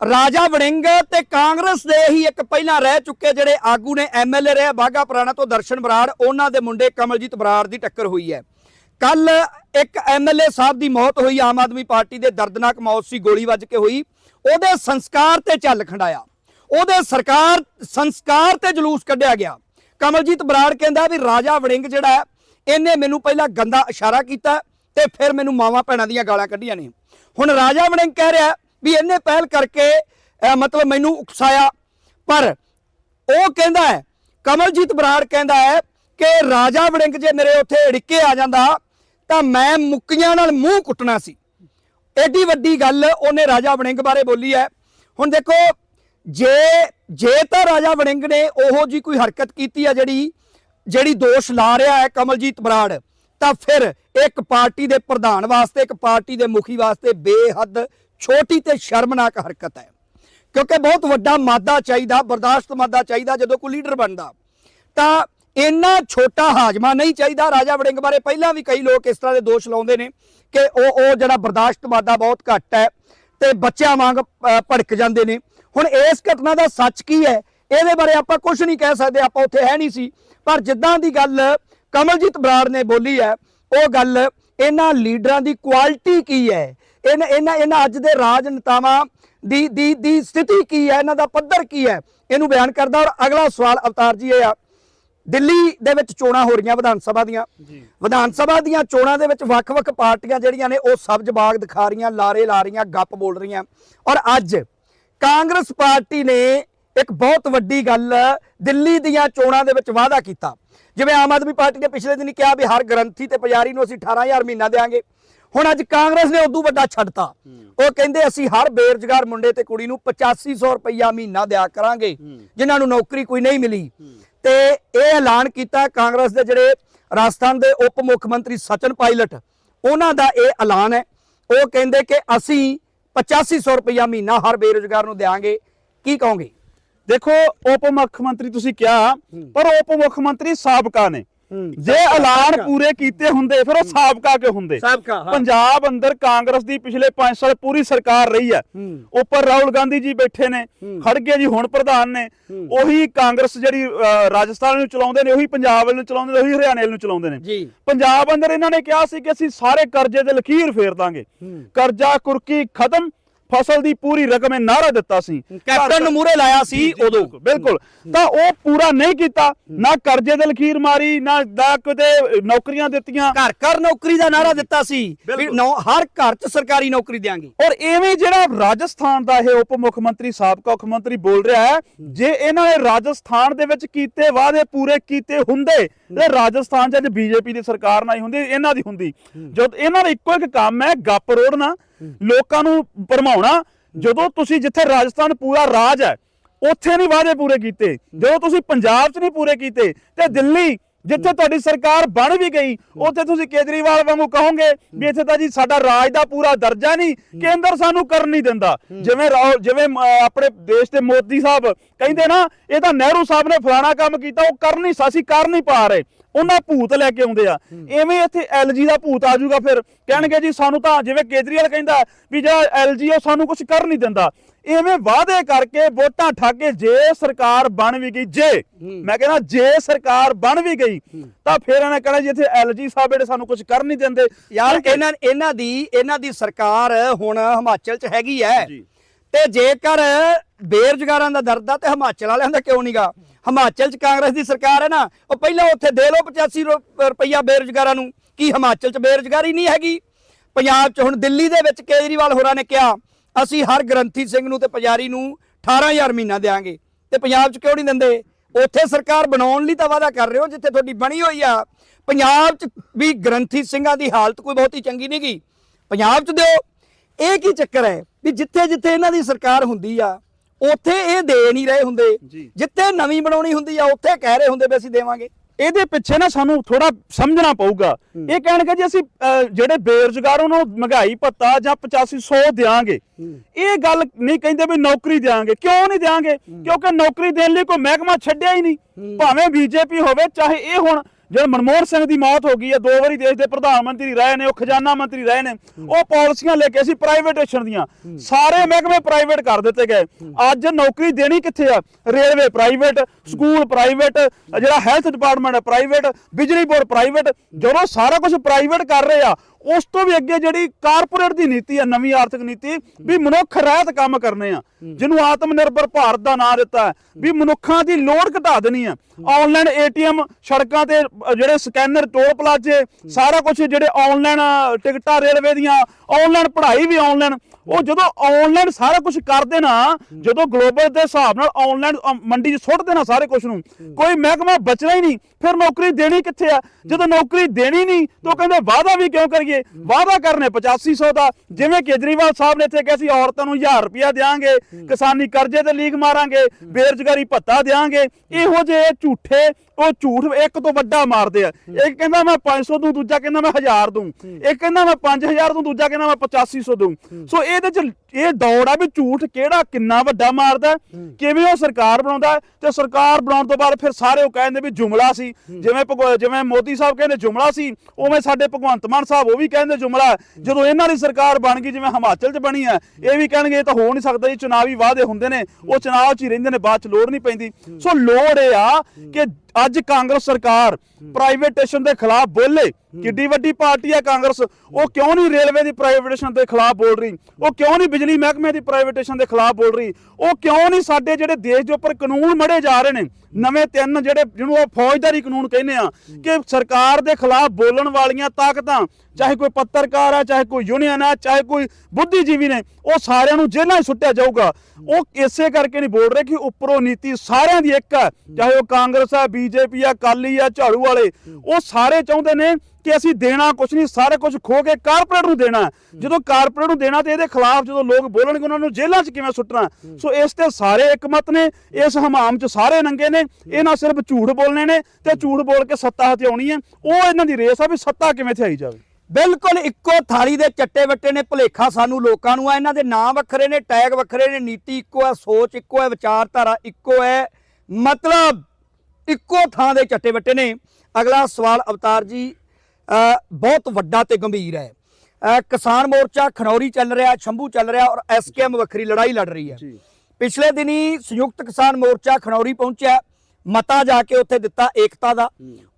ਰਾਜਾ ਵੜਿੰਗ ਤੇ ਕਾਂਗਰਸ ਦੇ ਹੀ ਇੱਕ ਪਹਿਲਾਂ ਰਹਿ ਚੁੱਕੇ ਜਿਹੜੇ ਆਗੂ ਨੇ ਐਮਐਲਏ ਰਹੇ ਬਾਗਾ ਪੁਰਾਣਾ ਤੋਂ ਦਰਸ਼ਨ ਬਰਾੜ, ਉਹਨਾਂ ਦੇ ਮੁੰਡੇ ਕਮਲਜੀਤ ਬਰਾੜ ਦੀ ਟੱਕਰ ਹੋਈ ਹੈ। ਕੱਲ ਇੱਕ ਐਮਐਲਏ ਸਾਹਿਬ ਦੀ ਮੌਤ ਹੋਈ, ਆਮ ਆਦਮੀ ਪਾਰਟੀ ਦੇ ਦਰਦਨਾਕ ਮੌਤ ਸੀ, ਗੋਲੀ ਵੱਜ ਕੇ ਹੋਈ। ਉਹਦੇ ਸੰਸਕਾਰ ਤੇ ਚੱਲ ਖੰਡਾਇਆ। ਉਹਦੇ ਸਰਕਾਰ, ਸੰਸਕਾਰ ਤੇ ਜਲੂਸ ਕੱਢਿਆ ਗਿਆ। ਕਮਲਜੀਤ ਬਰਾੜ ਕਹਿੰਦਾ ਵੀ ਰਾਜਾ ਵੜਿੰਗ ਜਿਹੜਾ ਇਹਨੇ ਮੈਨੂੰ ਪਹਿਲਾਂ ਗੰਦਾ ਇਸ਼ਾਰਾ ਕੀਤਾ ਤੇ ਫਿਰ ਮੈਨੂੰ ਮਾਵਾਂ ਭੈਣਾਂ ਦੀਆਂ ਗਾਲਾਂ ਕੱਢੀਆਂ ਨੇ। ਹੁਣ ਰਾਜਾ ਵੜਿੰਗ ਕਹਿ ਰਿਹਾ ਵੀ ਇਹਨੇ ਪਹਿਲ ਕਰਕੇ ਮਤਲਬ ਮੈਨੂੰ ਉਕਸਾਇਆ। ਪਰ ਉਹ ਕਹਿੰਦਾ ਹੈ, ਕਮਲਜੀਤ ਬਰਾੜ ਕਹਿੰਦਾ ਹੈ ਕਿ ਰਾਜਾ ਵੜਿੰਗ ਜੇ ਮੇਰੇ ਉੱਥੇ ੜਿੱਕੇ ਆ ਜਾਂਦਾ, ਤਾਂ ਮੈਂ ਮੁੱਕੀਆਂ ਨਾਲ ਮੂੰਹ ਕੁੱਟਣਾ ਸੀ। ਐਡੀ ਵੱਡੀ ਗੱਲ ਉਹਨੇ ਰਾਜਾ ਵੜਿੰਗ ਬਾਰੇ ਬੋਲੀ ਹੈ। ਹੁਣ ਦੇਖੋ, ਜੇ ਜੇ ਤਾਂ ਰਾਜਾ ਵੜਿੰਗ ਨੇ ਉਹੋ ਜੀ ਕੋਈ ਹਰਕਤ ਕੀਤੀ ਆ ਜਿਹੜੀ ਜਿਹੜੀ ਦੋਸ਼ ਲਾ ਰਿਹਾ ਹੈ ਕਮਲਜੀਤ ਬਰਾੜ, ਤਾਂ ਫਿਰ ਇੱਕ ਪਾਰਟੀ ਦੇ ਪ੍ਰਧਾਨ ਵਾਸਤੇ, ਇੱਕ ਪਾਰਟੀ ਦੇ ਮੁਖੀ ਵਾਸਤੇ ਬੇਹੱਦ ਛੋਟੀ ਤੇ ਸ਼ਰਮਨਾਕ ਹਰਕਤ ਹੈ। ਕਿਉਂਕਿ ਬਹੁਤ ਵੱਡਾ ਮਾਦਾ ਚਾਹੀਦਾ, ਬਰਦਾਸ਼ਤ ਮਾਦਾ ਚਾਹੀਦਾ, ਜਦੋਂ ਕੋਈ ਲੀਡਰ ਬਣਦਾ। ਤਾਂ ਇੰਨਾ ਛੋਟਾ ਹਾਜਮਾ ਨਹੀਂ ਚਾਹੀਦਾ। ਰਾਜਾ ਵੜਿੰਗ ਬਾਰੇ ਪਹਿਲਾਂ ਵੀ ਕਈ ਲੋਕ ਇਸ ਤਰ੍ਹਾਂ ਦੇ ਦੋਸ਼ ਲਾਉਂਦੇ ਨੇ ਕਿ ਉਹ ਉਹ ਜਿਹੜਾ ਬਰਦਾਸ਼ਤ ਮਾਦਾ ਬਹੁਤ ਘੱਟ ਹੈ ਤੇ ਬੱਚਿਆਂ ਵਾਂਗ ਭੜਕ ਜਾਂਦੇ ਨੇ। ਹੁਣ ਇਸ ਘਟਨਾ ਦਾ ਸੱਚ ਕੀ ਹੈ? ਇਹਦੇ ਬਾਰੇ ਆਪਾਂ ਕੁਝ ਨਹੀਂ ਕਹਿ ਸਕਦੇ। ਆਪਾਂ ਉੱਥੇ ਹੈ ਨਹੀਂ ਸੀ। ਪਰ ਜਿੱਦਾਂ ਦੀ ਗੱਲ ਕਮਲਜੀਤ ਬਰਾੜ ਨੇ ਬੋਲੀ ਹੈ, ਉਹ ਗੱਲ ਇਹਨਾਂ ਲੀਡਰਾਂ ਦੀ ਕੁਆਲਿਟੀ ਕੀ ਹੈ? ਇਹਨਾਂ ਇਹਨਾਂ ਇਹਨਾਂ ਅੱਜ ਦੇ ਰਾਜਨੇਤਾਵਾਂ ਦੀ ਦੀ ਦੀ ਸਥਿਤੀ ਕੀ ਹੈ? ਇਹਨਾਂ ਦਾ ਪੱਧਰ ਕੀ ਹੈ? ਇਹਨੂੰ ਬਿਆਨ ਕਰਦਾ ਔਰ ਅਗਲਾ ਸਵਾਲ ਅਵਤਾਰ ਜੀ ਇਹ ਆ। ਦਿੱਲੀ ਦੇ ਵਿੱਚ ਚੋਣਾਂ ਹੋ ਰਹੀਆਂ ਵਿਧਾਨ ਸਭਾ ਦੀਆਂ। ਵਿਧਾਨ ਸਭਾ ਦੀਆਂ ਚੋਣਾਂ ਦੇ ਵਿੱਚ ਵੱਖ-ਵੱਖ ਪਾਰਟੀਆਂ ਜਿਹੜੀਆਂ ਨੇ ਉਹ ਸਬਜ਼ ਬਾਗ ਦਿਖਾ ਰਹੀਆਂ ਲਾਰੇ ਲਾ ਰਹੀਆਂ ਗੱਪ ਬੋਲ ਰਹੀਆਂ। ਔਰ ਅੱਜ ਕਾਂਗਰਸ ਪਾਰਟੀ ਨੇ ਇੱਕ ਬਹੁਤ ਵੱਡੀ ਗੱਲ ਦਿੱਲੀ ਦੀਆਂ ਚੋਣਾਂ ਦੇ ਵਿੱਚ ਵਾਅਦਾ ਕੀਤਾ। ਜਿਵੇਂ ਆਮ ਆਦਮੀ ਪਾਰਟੀ ਨੇ ਪਿਛਲੇ ਦਿਨੀ ਕਿਹਾ ਵੀ ਹਰ ਗ੍ਰੰਥੀ ਤੇ ਪੁਜਾਰੀ ਨੂੰ ਅਸੀਂ 18000 ਮਹੀਨਾ ਦੇਾਂਗੇ ਹੁਣ ਅੱਜ ਕਾਂਗਰਸ ਨੇ ਉਦੋਂ ਵੱਡਾ ਛੱਡਤਾ। ਉਹ ਕਹਿੰਦੇ ਅਸੀਂ ਹਰ ਬੇਰੁਜ਼ਗਾਰ ਮੁੰਡੇ ਤੇ ਕੁੜੀ ਨੂੰ 8500 ਰੁਪਈਆ ਮਹੀਨਾ ਦਿਆ ਕਰਾਂਗੇ ਜਿਨ੍ਹਾਂ ਨੂੰ ਨੌਕਰੀ ਕੋਈ ਨਹੀਂ ਮਿਲੀ। ਤੇ ਇਹ ਐਲਾਨ ਕੀਤਾ ਕਾਂਗਰਸ ਦੇ ਜਿਹੜੇ ਰਾਜਸਥਾਨ ਦੇ ਉਪ ਮੁੱਖ ਮੰਤਰੀ ਸਚਨ ਪਾਇਲਟ ਉਹਨਾਂ ਦਾ ਇਹ ਐਲਾਨ ਹੈ। ਉਹ ਕਹਿੰਦੇ ਕਿ ਅਸੀਂ 8500 ਰੁਪਈਆ ਮਹੀਨਾ ਹਰ ਬੇਰੁਜ਼ਗਾਰ ਨੂੰ ਦੇਵਾਂਗੇ ਕੀ ਕਹੋਗੇ? ਦੇਖੋ ਉਪ ਮੁੱਖ ਮੰਤਰੀ ਤੁਸੀਂ ਕਿਹਾ ਪਰ ਉਪ ਮੁੱਖ ਮੰਤਰੀ ਸਾਬਕਾ ਨੇ। ਜੇ ਐਲਾਨ ਪੂਰੇ ਕੀਤੇ ਹੁੰਦੇ ਫਿਰ ਉਹ ਸਾਬਕਾ ਕਿਉਂ ਹੁੰਦੇ? ਸਾਬਕਾ। ਪੰਜਾਬ ਅੰਦਰ ਕਾਂਗਰਸ ਦੀ ਪਿਛਲੇ 5 ਸਾਲ ਪੂਰੀ ਸਰਕਾਰ ਰਹੀ ਹੈ। ਉੱਪਰ ਰਾਹੁਲ ਗਾਂਧੀ ਜੀ ਬੈਠੇ ਨੇ ਖੜਗੇ ਜੀ ਹੁਣ ਪ੍ਰਧਾਨ ਨੇ ਉਹੀ ਕਾਂਗਰਸ ਜਿਹੜੀ ਰਾਜਸਥਾਨ ਨੂੰ ਚਲਾਉਂਦੇ ਨੇ ਉਹੀ ਪੰਜਾਬ ਨੂੰ ਚਲਾਉਂਦੇ ਨੇ ਉਹੀ ਹਰਿਆਣੇ ਨੂੰ ਚਲਾਉਂਦੇ ਨੇ। ਪੰਜਾਬ ਅੰਦਰ ਇਹਨਾਂ ਨੇ ਕਿਹਾ ਸੀ ਕਿ ਅਸੀਂ ਸਾਰੇ ਕਰਜ਼ੇ ਦੇ ਲਕੀਰ ਫੇਰ ਦਾਂਗੇ। ਕਰਜ਼ਾ ਕੁਰਕੀ ਖਤਮ ਫਸਲ ਦੀ ਪੂਰੀ ਰਕਮ ਇਹ ਨਾਰਾ ਦਿੱਤਾ ਸੀ। ਕੈਪਟਨ ਨੂੰ ਮੂਹਰੇ ਲਾਇਆ ਸੀ ਉਦੋਂ। ਬਿਲਕੁਲ, ਤਾਂ ਉਹ ਪੂਰਾ ਨਹੀਂ ਕੀਤਾ ਨਾ ਕਰਜ਼ੇ ਦੇ ਲਕੀਰ ਮਾਰੀ ਨਾ ਦਾ ਕਿਤੇ ਨੌਕਰੀਆਂ ਦਿੱਤੀਆਂ। ਘਰ ਘਰ ਨੌਕਰੀ ਦਾ ਨਾਰਾ ਦਿੱਤਾ ਸੀ। ਨੌ- ਹਰ ਘਰ 'ਚ ਸਰਕਾਰੀ ਨੌਕਰੀ ਦੇਾਂਗੇ ਔਰ ਐਵੇਂ ਜਿਹੜਾ ਰਾਜਸਥਾਨ ਦਾ ਇਹ ਉਪ ਮੁੱਖ ਮੰਤਰੀ ਸਾਬਕਾ ਮੁੱਖ ਮੰਤਰੀ ਬੋਲ ਰਿਹਾ ਹੈ ਜੇ ਇਹਨਾਂ ਨੇ ਰਾਜਸਥਾਨ ਦੇ ਵਿੱਚ ਕੀਤੇ ਵਾਅਦੇ ਪੂਰੇ ਕੀਤੇ ਹੁੰਦੇ ਤੇ ਰਾਜਸਥਾਨ 'ਚ ਅੱਜ ਬੀਜੇਪੀ ਦੀ ਸਰਕਾਰ ਨਹੀਂ ਹੁੰਦੀ ਇਹਨਾਂ ਦੀ ਹੁੰਦੀ। ਜਦ ਇਹਨਾਂ ਦਾ ਇੱਕੋ ਇੱਕ ਕੰਮ ਹੈ ਗੱਪ ਰੋੜਨਾ ਲੋਕਾਂ ਨੂੰ ਭਰਮਾਉਣਾ, ਜਦੋਂ ਤੁਸੀਂ ਜਿੱਥੇ ਰਾਜਸਥਾਨ ਪੂਰਾ ਰਾਜ ਹੈ, ਉੱਥੇ ਨਹੀਂ ਵਾਅਦੇ ਪੂਰੇ ਕੀਤੇ। ਜਦੋਂ ਤੁਸੀਂ ਪੰਜਾਬ 'ਚ ਨਹੀਂ ਪੂਰੇ ਕੀਤੇ, ਤੇ ਦਿੱਲੀ, ਜਿੱਥੇ ਤੁਹਾਡੀ ਸਰਕਾਰ ਬਣ ਵੀ ਗਈ, ਉੱਥੇ ਤੁਸੀਂ ਕੇਜਰੀਵਾਲ ਵਾਂਗੂ ਕਹੋਗੇ ਵੀ ਇੱਥੇ ਤਾਂ ਜੀ ਸਾਡਾ ਰਾਜ ਦਾ ਪੂਰਾ ਦਰਜਾ ਨਹੀਂ, ਕੇਂਦਰ ਸਾਨੂੰ ਕਰਨ ਨਹੀਂ ਦਿੰਦਾ। ਜਿਵੇਂ ਰਾਹੁਲ- ਜਿਵੇਂ ਆਪਣੇ ਦੇਸ਼ ਦੇ ਮੋਦੀ ਸਾਹਿਬ ਕਹਿੰਦੇ ਨਾ, ਇਹ ਤਾਂ ਨਹਿਰੂ ਸਾਹਿਬ ਨੇ ਫਲਾਣਾ ਕੰਮ ਕੀਤਾ, ਉਹ ਕਰ ਨਹੀਂ ਅਸੀਂ ਕਰ ਨਹੀਂ ਪਾ ਰਹੇ। ਉਹਨਾਂ ਭੂਤ ਲੈ ਕੇ ਆਉਂਦੇ ਆ। ਐਵੇਂ ਇੱਥੇ ਐਲਜੀ ਦਾ ਭੂਤ ਆ ਜਾਊਗਾ ਫਿਰ। ਕਹਿਣਗੇ ਜੀ ਸਾਨੂੰ ਤਾਂ ਜਿਵੇਂ ਕੇਜਰੀਵਾਲ ਕਹਿੰਦਾ ਵੀ ਜਿਹੜਾ ਐਲਜੀ ਉਹ ਸਾਨੂੰ ਕੁਝ ਕਰ ਨਹੀਂ ਦਿੰਦਾ। ਐਵੇਂ ਵਾਅਦੇ ਕਰਕੇ ਵੋਟਾਂ ਠਾਕੇ ਜੇ ਸਰਕਾਰ ਬਣ ਵੀ ਗਈ ਜੇ। ਮੈਂ ਕਹਿੰਦਾ ਜੇ ਸਰਕਾਰ ਬਣ ਵੀ ਗਈ ਤਾਂ ਫਿਰ ਇਹਨੇ ਕਹਿਣਾ ਜੀ ਇੱਥੇ ਐਲਜੀ ਸਾਹਿਬ ਜਿਹੜੇ ਸਾਨੂੰ ਕੁਝ ਕਰ ਨਹੀਂ ਦਿੰਦੇ। ਯਾਰ ਇਹਨਾਂ ਇਹਨਾਂ ਦੀ ਇਹਨਾਂ ਦੀ ਸਰਕਾਰ ਹੁਣ ਹਿਮਾਚਲ 'ਚ ਹੈਗੀ ਹੈ ਜੀ। ਤੇ ਜੇਕਰ ਬੇਰੁਜ਼ਗਾਰਾਂ ਦਾ ਦਰਦ ਆ ਤੇ ਹਿਮਾਚਲ ਵਾਲਿਆਂ ਦਾ ਕਿਉਂ ਨਹੀਂਗਾ ਹਿਮਾਚਲ 'ਚ ਕਾਂਗਰਸ ਦੀ ਸਰਕਾਰ ਹੈ ਨਾ, ਉਹ ਪਹਿਲਾਂ ਉੱਥੇ ਦੇ ਲਓ 85 ਰੁ- ਰੁਪਈਆ ਬੇਰੁਜ਼ਗਾਰਾਂ ਨੂੰ। ਕੀ ਹਿਮਾਚਲ 'ਚ ਬੇਰੁਜ਼ਗਾਰੀ ਨਹੀਂ ਹੈਗੀ? ਪੰਜਾਬ 'ਚ ਹੁਣ ਦਿੱਲੀ ਦੇ ਵਿੱਚ ਕੇਜਰੀਵਾਲ ਹੋਰਾਂ ਨੇ ਕਿਹਾ, ਅਸੀਂ ਹਰ ਗ੍ਰੰਥੀ ਸਿੰਘ ਨੂੰ ਤੇ ਪੁਜਾਰੀ ਨੂੰ 18000 ਮਹੀਨਾ ਦੇਾਂਗੇ ਤੇ ਪੰਜਾਬ 'ਚ ਕਿਉਂ ਨਹੀਂ ਦਿੰਦੇ? ਉੱਥੇ ਸਰਕਾਰ ਬਣਾਉਣ ਲਈ ਤਾਂ ਵਾਅਦਾ ਕਰ ਰਹੇ ਹੋ, ਜਿੱਥੇ ਤੁਹਾਡੀ ਬਣੀ ਹੋਈ ਆ। ਪੰਜਾਬ 'ਚ ਵੀ ਗ੍ਰੰਥੀ ਸਿੰਘਾਂ ਦੀ ਹਾਲਤ ਕੋਈ ਬਹੁਤੀ ਚੰਗੀ ਨਹੀਂ ਗਈ ਪੰਜਾਬ 'ਚ ਦਿਓ। ਇਹ ਕੀ ਚੱਕਰ ਹੈ ਵੀ ਜਿੱਥੇ ਜਿੱਥੇ ਇਹਨਾਂ ਦੀ ਸਰਕਾਰ ਹੁੰਦੀ ਆ ਉੱਥੇ ਇਹ ਦੇ ਨਹੀਂ ਰਹੇ ਹੁੰਦੇ। ਜਿੱਥੇ ਨਵੀਂ ਬਣਾਉਣੀ ਹੁੰਦੀ ਆ ਉੱਥੇ ਕਹਿ ਰਹੇ ਹੁੰਦੇ ਵੀ ਅਸੀਂ ਦੇਵਾਂਗੇ। ਇਹਦੇ ਪਿੱਛੇ ਨਾ ਸਾਨੂੰ ਥੋੜਾ ਸਮਝਣਾ ਪਊਗਾ। ਇਹ ਕਹਿਣਗੇ ਜੀ ਅਸੀਂ ਜਿਹੜੇ ਬੇਰੁਜ਼ਗਾਰ ਉਹਨਾਂ ਨੂੰ ਮਹਿੰਗਾਈ ਭੱਤਾ ਜਾਂ 8500 ਦੇਾਂਗੇ ਇਹ ਗੱਲ ਨਹੀਂ ਕਹਿੰਦੇ ਵੀ ਨੌਕਰੀ ਦੇਾਂਗੇ ਕਿਉਂ ਨਹੀਂ ਦੇਾਂਗੇ ਕਿਉਂਕਿ ਨੌਕਰੀ ਦੇਣ ਲਈ ਕੋਈ ਮਹਿਕਮਾ ਛੱਡਿਆ ਹੀ ਨਹੀਂ। ਭਾਵੇਂ ਬੀਜੇਪੀ ਹੋਵੇ ਚਾਹੇ ਇਹ ਹੁਣ ਜਿਹੜੇ ਮਨਮੋਹਨ ਸਿੰਘ ਦੀ ਮੌਤ ਹੋ ਗਈ ਹੈ ਦੋ ਵਾਰੀ ਦੇਸ਼ ਦੇ ਪ੍ਰਧਾਨ ਮੰਤਰੀ ਰਹੇ ਨੇ ਉਹ ਖਜ਼ਾਨਾ ਮੰਤਰੀ ਰਹੇ ਨੇ ਉਹ ਪਾਲਿਸੀਆਂ ਲੈ ਕੇ ਅਸੀਂ ਪ੍ਰਾਈਵੇਟੇਸ਼ਨ ਦੀਆਂ ਸਾਰੇ ਮਹਿਕਮੇ ਪ੍ਰਾਈਵੇਟ ਕਰ ਦਿੱਤੇ ਗਏ। ਅੱਜ ਨੌਕਰੀ ਦੇਣੀ ਕਿੱਥੇ ਆ? ਰੇਲਵੇ ਪ੍ਰਾਈਵੇਟ ਸਕੂਲ ਪ੍ਰਾਈਵੇਟ ਜਿਹੜਾ ਹੈਲਥ ਡਿਪਾਰਟਮੈਂਟ ਹੈ ਪ੍ਰਾਈਵੇਟ ਬਿਜਲੀ ਬੋਰਡ ਪ੍ਰਾਈਵੇਟ ਜਦੋਂ ਸਾਰਾ ਕੁਝ ਪ੍ਰਾਈਵੇਟ ਕਰ ਰਹੇ ਆ ਉਸ ਤੋਂ ਵੀ ਅੱਗੇ ਜਿਹੜੀ ਕਾਰਪੋਰੇਟ ਦੀ ਨੀਤੀ ਹੈ ਨਵੀਂ ਆਰਥਿਕ ਨੀਤੀ ਵੀ ਮਨੁੱਖ ਰਹਿਤ ਕੰਮ ਕਰਨੇ ਆ। ਜਿਹਨੂੰ ਆਤਮ ਨਿਰਭਰ ਭਾਰਤ ਦਾ ਨਾਂ ਦਿੱਤਾ ਹੈ ਵੀ ਮਨੁੱਖਾਂ ਦੀ ਲੋੜ ਘਟਾ ਦੇਣੀ ਆ। ਆਨਲਾਈਨ ਏਟੀਐਮ ਸੜਕਾਂ ਤੇ ਜਿਹੜੇ ਸਕੈਨਰ ਟੋਲ ਪਲਾਜ਼ੇ ਸਾਰਾ ਕੁਝ ਜਿਹੜੇ ਆਨਲਾਈਨ ਟਿਕਟਾਂ ਰੇਲਵੇ ਦੀਆਂ ਆਨਲਾਈਨ ਪੜ੍ਹਾਈ ਵੀ ਆਨਲਾਈਨ ਉਹ ਜਦੋਂ ਆਨਲਾਈਨ ਸਾਰਾ ਕੁਝ ਕਰਦੇ ਨਾ ਜਦੋਂ ਗਲੋਬਲ ਦੇ ਹਿਸਾਬ ਨਾਲ ਆਨਲਾਈਨ ਮੰਡੀ 'ਚ ਸੁੱਟ ਦੇਣਾ ਸਾਰੇ ਕੁਝ ਨੂੰ ਕੋਈ ਮਹਿਕਮਾ ਬਚਣਾ ਹੀ ਨਹੀਂ। ਫਿਰ ਨੌਕਰੀ ਦੇਣੀ ਕਿੱਥੇ ਆ? ਜਦੋਂ ਨੌਕਰੀ ਦੇਣੀ ਨਹੀਂ ਤਾਂ ਉਹ ਕਹਿੰਦੇ ਵਾਅਦਾ ਵੀ ਕਿਉਂ ਕਰੀਏ? ਵਾਅਦਾ ਕਰਨੇ 8500 ਦਾ। ਜਿਵੇਂ ਕੇਜਰੀਵਾਲ ਸਾਹਿਬ ਨੇ ਇੱਥੇ ਕਿਹਾ ਸੀ, ਔਰਤਾਂ ਨੂੰ 1000 ਰੁਪਇਆ ਦੇਾਂਗੇ ਕਿਸਾਨੀ ਕਰਜ਼ੇ ਤੇ ਲੀਕ ਮਾਰਾਂਗੇ, ਬੇਰੁਜ਼ਗਾਰੀ ਭੱਤਾ ਦੇਾਂਗੇ ਇਹੋ ਜਿਹੇ ਝੂਠੇ, ਉਹ ਝੂਠ ਇੱਕ ਤੋਂ ਵੱਡਾ ਮਾਰਦੇ ਆ। ਇੱਕ ਕਹਿੰਦਾ ਮੈਂ 500 ਦੂੰ, ਦੂਜਾ ਕਹਿੰਦਾ ਮੈਂ 1000 ਦੂੰ। ਇੱਕ ਕਹਿੰਦਾ ਮੈਂ 5000 ਦੂੰ, ਦੂਜਾ ਕਹਿੰਦਾ ਮੈਂ 8500 ਦੂੰ। ਸੋ ਇਹਦੇ ਚ, ਇਹ ਦੌੜ ਆ ਵੀ ਝੂਠ ਕਿਹੜਾ ਕਿੰਨਾ ਵੱਡਾ ਮਾਰਦਾ ਕਿਵੇਂ ਉਹ ਸਰਕਾਰ ਬਣਾਉਂਦਾ ਤੇ ਸਰਕਾਰ ਬਣਾਉਣ ਤੋਂ ਬਾਅਦ ਫਿਰ ਸਾਰੇ ਉਹ ਕਹਿੰਦੇ ਵੀ ਜੁਮਲਾ ਸੀ। ਜਿਵੇਂ ਜਿਵੇਂ ਮੋਦੀ ਸਾਹਿਬ ਕਹਿੰਦੇ ਜੁਮਲਾ ਸੀ, ਉਵੇਂ ਸਾਡੇ ਭਗਵੰਤ ਮਾਨ ਸਾਹਿਬ ਉਹ ਵੀ ਕਹਿੰਦੇ ਜੁਮਲਾ, ਜਦੋਂ ਇਹਨਾਂ ਦੀ ਸਰਕਾਰ ਬਣ ਗਈ, ਜਿਵੇਂ ਹਿਮਾਚਲ 'ਚ ਬਣੀ ਹੈ, ਇਹ ਵੀ ਕਹਿਣਗੇ ਇਹ ਤਾਂ ਹੋ ਨਹੀਂ ਸਕਦਾ ਜੀ ਚੁਣਾਵੀ ਵਾਅਦੇ ਹੁੰਦੇ ਨੇ, ਉਹ ਚੁਣਾਵ 'ਚ ਹੀ ਰਹਿੰਦੇ ਨੇ, ਬਾਅਦ 'ਚ ਲੋੜ ਨਹੀਂ ਪੈਂਦੀ। ਸੋ ਲੋੜ ਇਹ ਆ ਕਿ ਅੱਜ ਕਾਂਗਰਸ ਸਰਕਾਰ ਪ੍ਰਾਈਵੇਟੇਸ਼ਨ ਦੇ ਖਿਲਾਫ ਬੋਲੇ ਕਿੱਡੀ ਵੱਡੀ ਪਾਰਟੀ ਹੈ ਕਾਂਗਰਸ। ਉਹ ਕਿਉਂ ਨਹੀਂ ਰੇਲਵੇ ਦੀ ਪ੍ਰਾਈਵੇਟੇਸ਼ਨ ਦੇ ਖਿਲਾਫ ਬੋਲ ਰਹੀ? ਉਹ ਕਿਉਂ ਨਹੀਂ ਬਿਜਲੀ ਮਹਿਕਮੇ ਦੀ ਪ੍ਰਾਈਵੇਟੇਸ਼ਨ ਦੇ ਖਿਲਾਫ ਬੋਲ ਰਹੀ? ਉਹ ਕਿਉਂ ਨਹੀਂ ਸਾਡੇ ਜਿਹੜੇ ਦੇਸ਼ ਦੇ ਉੱਪਰ ਕਾਨੂੰਨ ਮੜੇ ਜਾ ਰਹੇ ਨੇ? ਨਵੇਂ ਤਿੰਨ ਜਿਹੜੇ ਜਿਹਨੂੰ ਉਹ ਫੌਜਦਾਰੀ ਕਾਨੂੰਨ ਕਹਿੰਦੇ ਆ ਕਿ ਸਰਕਾਰ ਦੇ ਖਿਲਾਫ ਬੋਲਣ ਵਾਲੀਆਂ ਤਾਕਤਾਂ ਚਾਹੇ ਕੋਈ ਪੱਤਰਕਾਰ ਆ ਚਾਹੇ ਕੋਈ ਯੂਨੀਅਨ ਆ ਚਾਹੇ ਕੋਈ ਬੁੱਧੀਜੀਵੀ ਨੇ ਉਹ ਸਾਰਿਆਂ ਨੂੰ ਜੇਲ੍ਹਾਂ 'ਚ ਸੁੱਟਿਆ ਜਾਊਗਾ। ਉਹ ਇਸੇ ਕਰਕੇ ਨਹੀਂ ਬੋਲ ਰਹੇ ਕਿ ਉੱਪਰੋਂ ਨੀਤੀ ਸਾਰਿਆਂ ਦੀ ਇੱਕ ਹੈ ਚਾਹੇ ਉਹ ਕਾਂਗਰਸ ਆ ਬੀਜੇਪੀ ਆ ਕਾਲੀ ਆ ਝਾੜੂ ਵਾਲੇ ਉਹ ਸਾਰੇ ਚਾਹੁੰਦੇ ਨੇ ਕਿ ਅਸੀਂ ਦੇਣਾ ਕੁਝ ਨਹੀਂ ਸਾਰੇ ਕੁਝ ਖੋ ਕੇ ਕਾਰਪੋਰੇਟ ਨੂੰ ਦੇਣਾ। ਜਦੋਂ ਕਾਰਪੋਰੇਟ ਨੂੰ ਦੇਣਾ ਤੇ ਇਹਦੇ ਖਿਲਾਫ ਜਦੋਂ ਲੋਕ ਬੋਲਣਗੇ ਉਹਨਾਂ ਨੂੰ ਜੇਲ੍ਹਾਂ 'ਚ ਕਿਵੇਂ ਸੁੱਟਣਾ ਸੋ ਇਸ ਤੇ ਸਾਰੇ ਇਕਮਤ ਨੇ ਇਸ ਹਮਾਮ 'ਚ ਸਾਰੇ ਨੰਗੇ ਨੇ ਇਹ ਨਾ ਸਿਰਫ ਝੂਠ ਬੋਲਣੇ ਨੇ ਤੇ ਝੂਠ ਬੋਲ ਕੇ ਸੱਤਾ ਹਥਿਆਉਣੀ ਹੈ। ਉਹ ਇਹਨਾਂ ਦੀ ਰੇਸ ਆ ਵੀ ਸੱਤਾ ਕਿਵੇਂ ਥਿਆਈ ਜਾਵੇ। ਬਿਲਕੁਲ ਇੱਕੋ ਥਾਲੀ ਦੇ ਚੱਟੇ ਵੱਟੇ ਨੇ ਭੁਲੇਖਾ ਸਾਨੂੰ ਲੋਕਾਂ ਨੂੰ ਆ ਇਹਨਾਂ ਦੇ ਨਾਮ ਵੱਖਰੇ ਨੇ ਟੈਗ ਵੱਖਰੇ ਨੇ ਨੀਤੀ ਇੱਕੋ ਹੈ ਸੋਚ ਇੱਕੋ ਹੈ ਵਿਚਾਰਧਾਰਾ ਇੱਕੋ ਹੈ। ਮਤਲਬ ਇੱਕੋ ਥਾਂ ਦੇ ਚੱਟੇ ਵੱਟੇ ਨੇ। ਅਗਲਾ ਸਵਾਲ ਅਵਤਾਰ ਜੀ ਬਹੁਤ ਵੱਡਾ ਤੇ ਗੰਭੀਰ ਹੈ। ਕਿਸਾਨ ਮੋਰਚਾ ਖਨੌਰੀ ਚੱਲ ਰਿਹਾ ਸ਼ੰਭੂ ਚੱਲ ਰਿਹਾ ਔਰ ਐਸਕੇਐਮ ਵੱਖਰੀ ਲੜਾਈ ਲੜ ਰਹੀ ਹੈ। ਪਿਛਲੇ ਦਿਨੀ ਸੰਯੁਕਤ ਕਿਸਾਨ ਮੋਰਚਾ ਖਨੌਰੀ ਪਹੁੰਚਿਆ ਮਤਾ ਜਾ ਕੇ ਉੱਥੇ ਦਿੱਤਾ ਏਕਤਾ ਦਾ।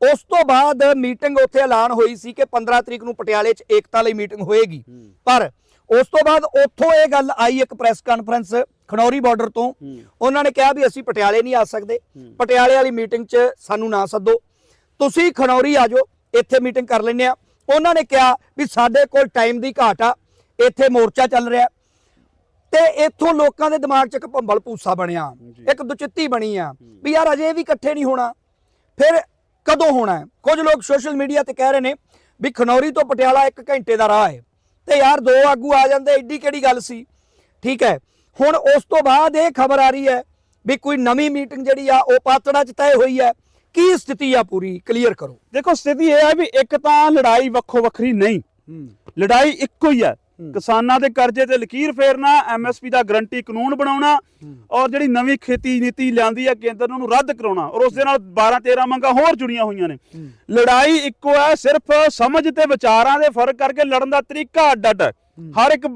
ਉਸ ਤੋਂ ਬਾਅਦ ਮੀਟਿੰਗ ਉੱਥੇ ਐਲਾਨ ਹੋਈ ਸੀ ਕਿ 15 ਤਰੀਕ ਨੂੰ ਪਟਿਆਲੇ 'ਚ ਏਕਤਾ ਲਈ ਮੀਟਿੰਗ ਹੋਏਗੀ। ਪਰ ਉਸ ਤੋਂ ਬਾਅਦ ਉੱਥੋਂ ਇਹ ਗੱਲ ਆਈ ਇੱਕ ਪ੍ਰੈਸ ਕਾਨਫਰੰਸ ਖਨੌਰੀ ਬਾਰਡਰ ਤੋਂ। ਉਹਨਾਂ ਨੇ ਕਿਹਾ ਵੀ ਅਸੀਂ ਪਟਿਆਲੇ ਨਹੀਂ ਆ ਸਕਦੇ। ਪਟਿਆਲੇ ਵਾਲੀ ਮੀਟਿੰਗ 'ਚ ਸਾਨੂੰ ਨਾ ਸੱਦੋ। ਤੁਸੀਂ ਖਨੌਰੀ ਆ ਜਾਓ ਇੱਥੇ ਮੀਟਿੰਗ ਕਰ ਲੈਂਦੇ ਆ ਉਹਨਾਂ ਨੇ ਕਿਹਾ ਵੀ ਸਾਡੇ ਕੋਲ ਟਾਈਮ ਦੀ ਘਾਟ ਆ ਇੱਥੇ ਮੋਰਚਾ ਚੱਲ ਰਿਹਾ। ਤੇ ਇੱਥੋਂ ਲੋਕਾਂ ਦੇ ਦਿਮਾਗ 'ਚ ਇੱਕ ਭੰਬਲ ਭੂਸਾ ਬਣਿਆ। ਇੱਕ ਦੁਚਿੱਤੀ ਬਣੀ ਆ ਵੀ ਯਾਰ ਅਜੇ ਵੀ ਇਕੱਠੇ ਨਹੀਂ ਹੋਣਾ। ਫਿਰ ਕਦੋਂ ਹੋਣਾ ਕੁਝ ਲੋਕ ਸੋਸ਼ਲ ਮੀਡੀਆ ਤੇ ਕਹਿ ਰਹੇ ਨੇ ਵੀ ਖਨੌਰੀ ਤੋਂ ਪਟਿਆਲਾ ਇੱਕ ਘੰਟੇ ਦਾ ਰਾਹ ਹੈ। ਤੇ ਯਾਰ ਦੋ ਆਗੂ ਆ ਜਾਂਦੇ ਏਡੀ ਕਿਹੜੀ ਗੱਲ ਸੀ? ਠੀਕ ਹੈ। ਹੁਣ ਉਸ ਤੋਂ ਬਾਅਦ ਇਹ ਖਬਰ ਆ ਰਹੀ ਹੈ ਵੀ ਕੋਈ ਨਵੀਂ ਮੀਟਿੰਗ ਜਿਹੜੀ ਆ ਉਹ ਪਾਤੜਾ 'ਚ ਤੈਅ ਹੋਈ ਹੈ। ਕੀ ਸਥਿਤੀ ਆ ਪੂਰੀ? ਕਲੀਅਰ ਕਰੋ। ਦੇਖੋ ਸਥਿਤੀ ਇਹ ਹੈ ਵੀ ਇੱਕ ਤਾਂ ਲੜਾਈ ਵੱਖੋ ਵੱਖਰੀ ਨਹੀਂ। ਲੜਾਈ ਇੱਕੋ ਹੀ ਹੈ। ਕਿਸਾਨਾਂ ਦੇ ਕਰਜ਼ੇ ਤੇ ਲਕੀਰ ਫੇਰਨਾ ਐਮਐਸਪੀ ਦਾ ਗਰੰਟੀ ਕਾਨੂੰਨ ਬਣਾਉਣਾ ਔਰ ਜਿਹੜੀ ਨਵੀਂ ਖੇਤੀ ਨੀਤੀ ਲਿਆਂਦੀ ਹੈ ਕੇਂਦਰ ਨੇ ਉਹਨੂੰ ਰੱਦ ਕਰਾਉਣਾ ਔਰ ਉਸ ਦੇ ਨਾਲ 12 13 ਮੰਗਾਂ ਹੋਰ ਜੁੜੀਆਂ ਹੋਈਆਂ ਨੇ। ਲੜਾਈ ਇੱਕੋ ਹੈ ਸਿਰਫ ਸਮਝ ਤੇ ਵਿਚਾਰਾਂ ਦੇ ਫ਼ਰਕ ਕਰਕੇ ਲੜਨ ਦਾ ਤਰੀਕਾ ਅੱਡ ਅੱਡ ਹੈ। ਹਰ ਇੱਕ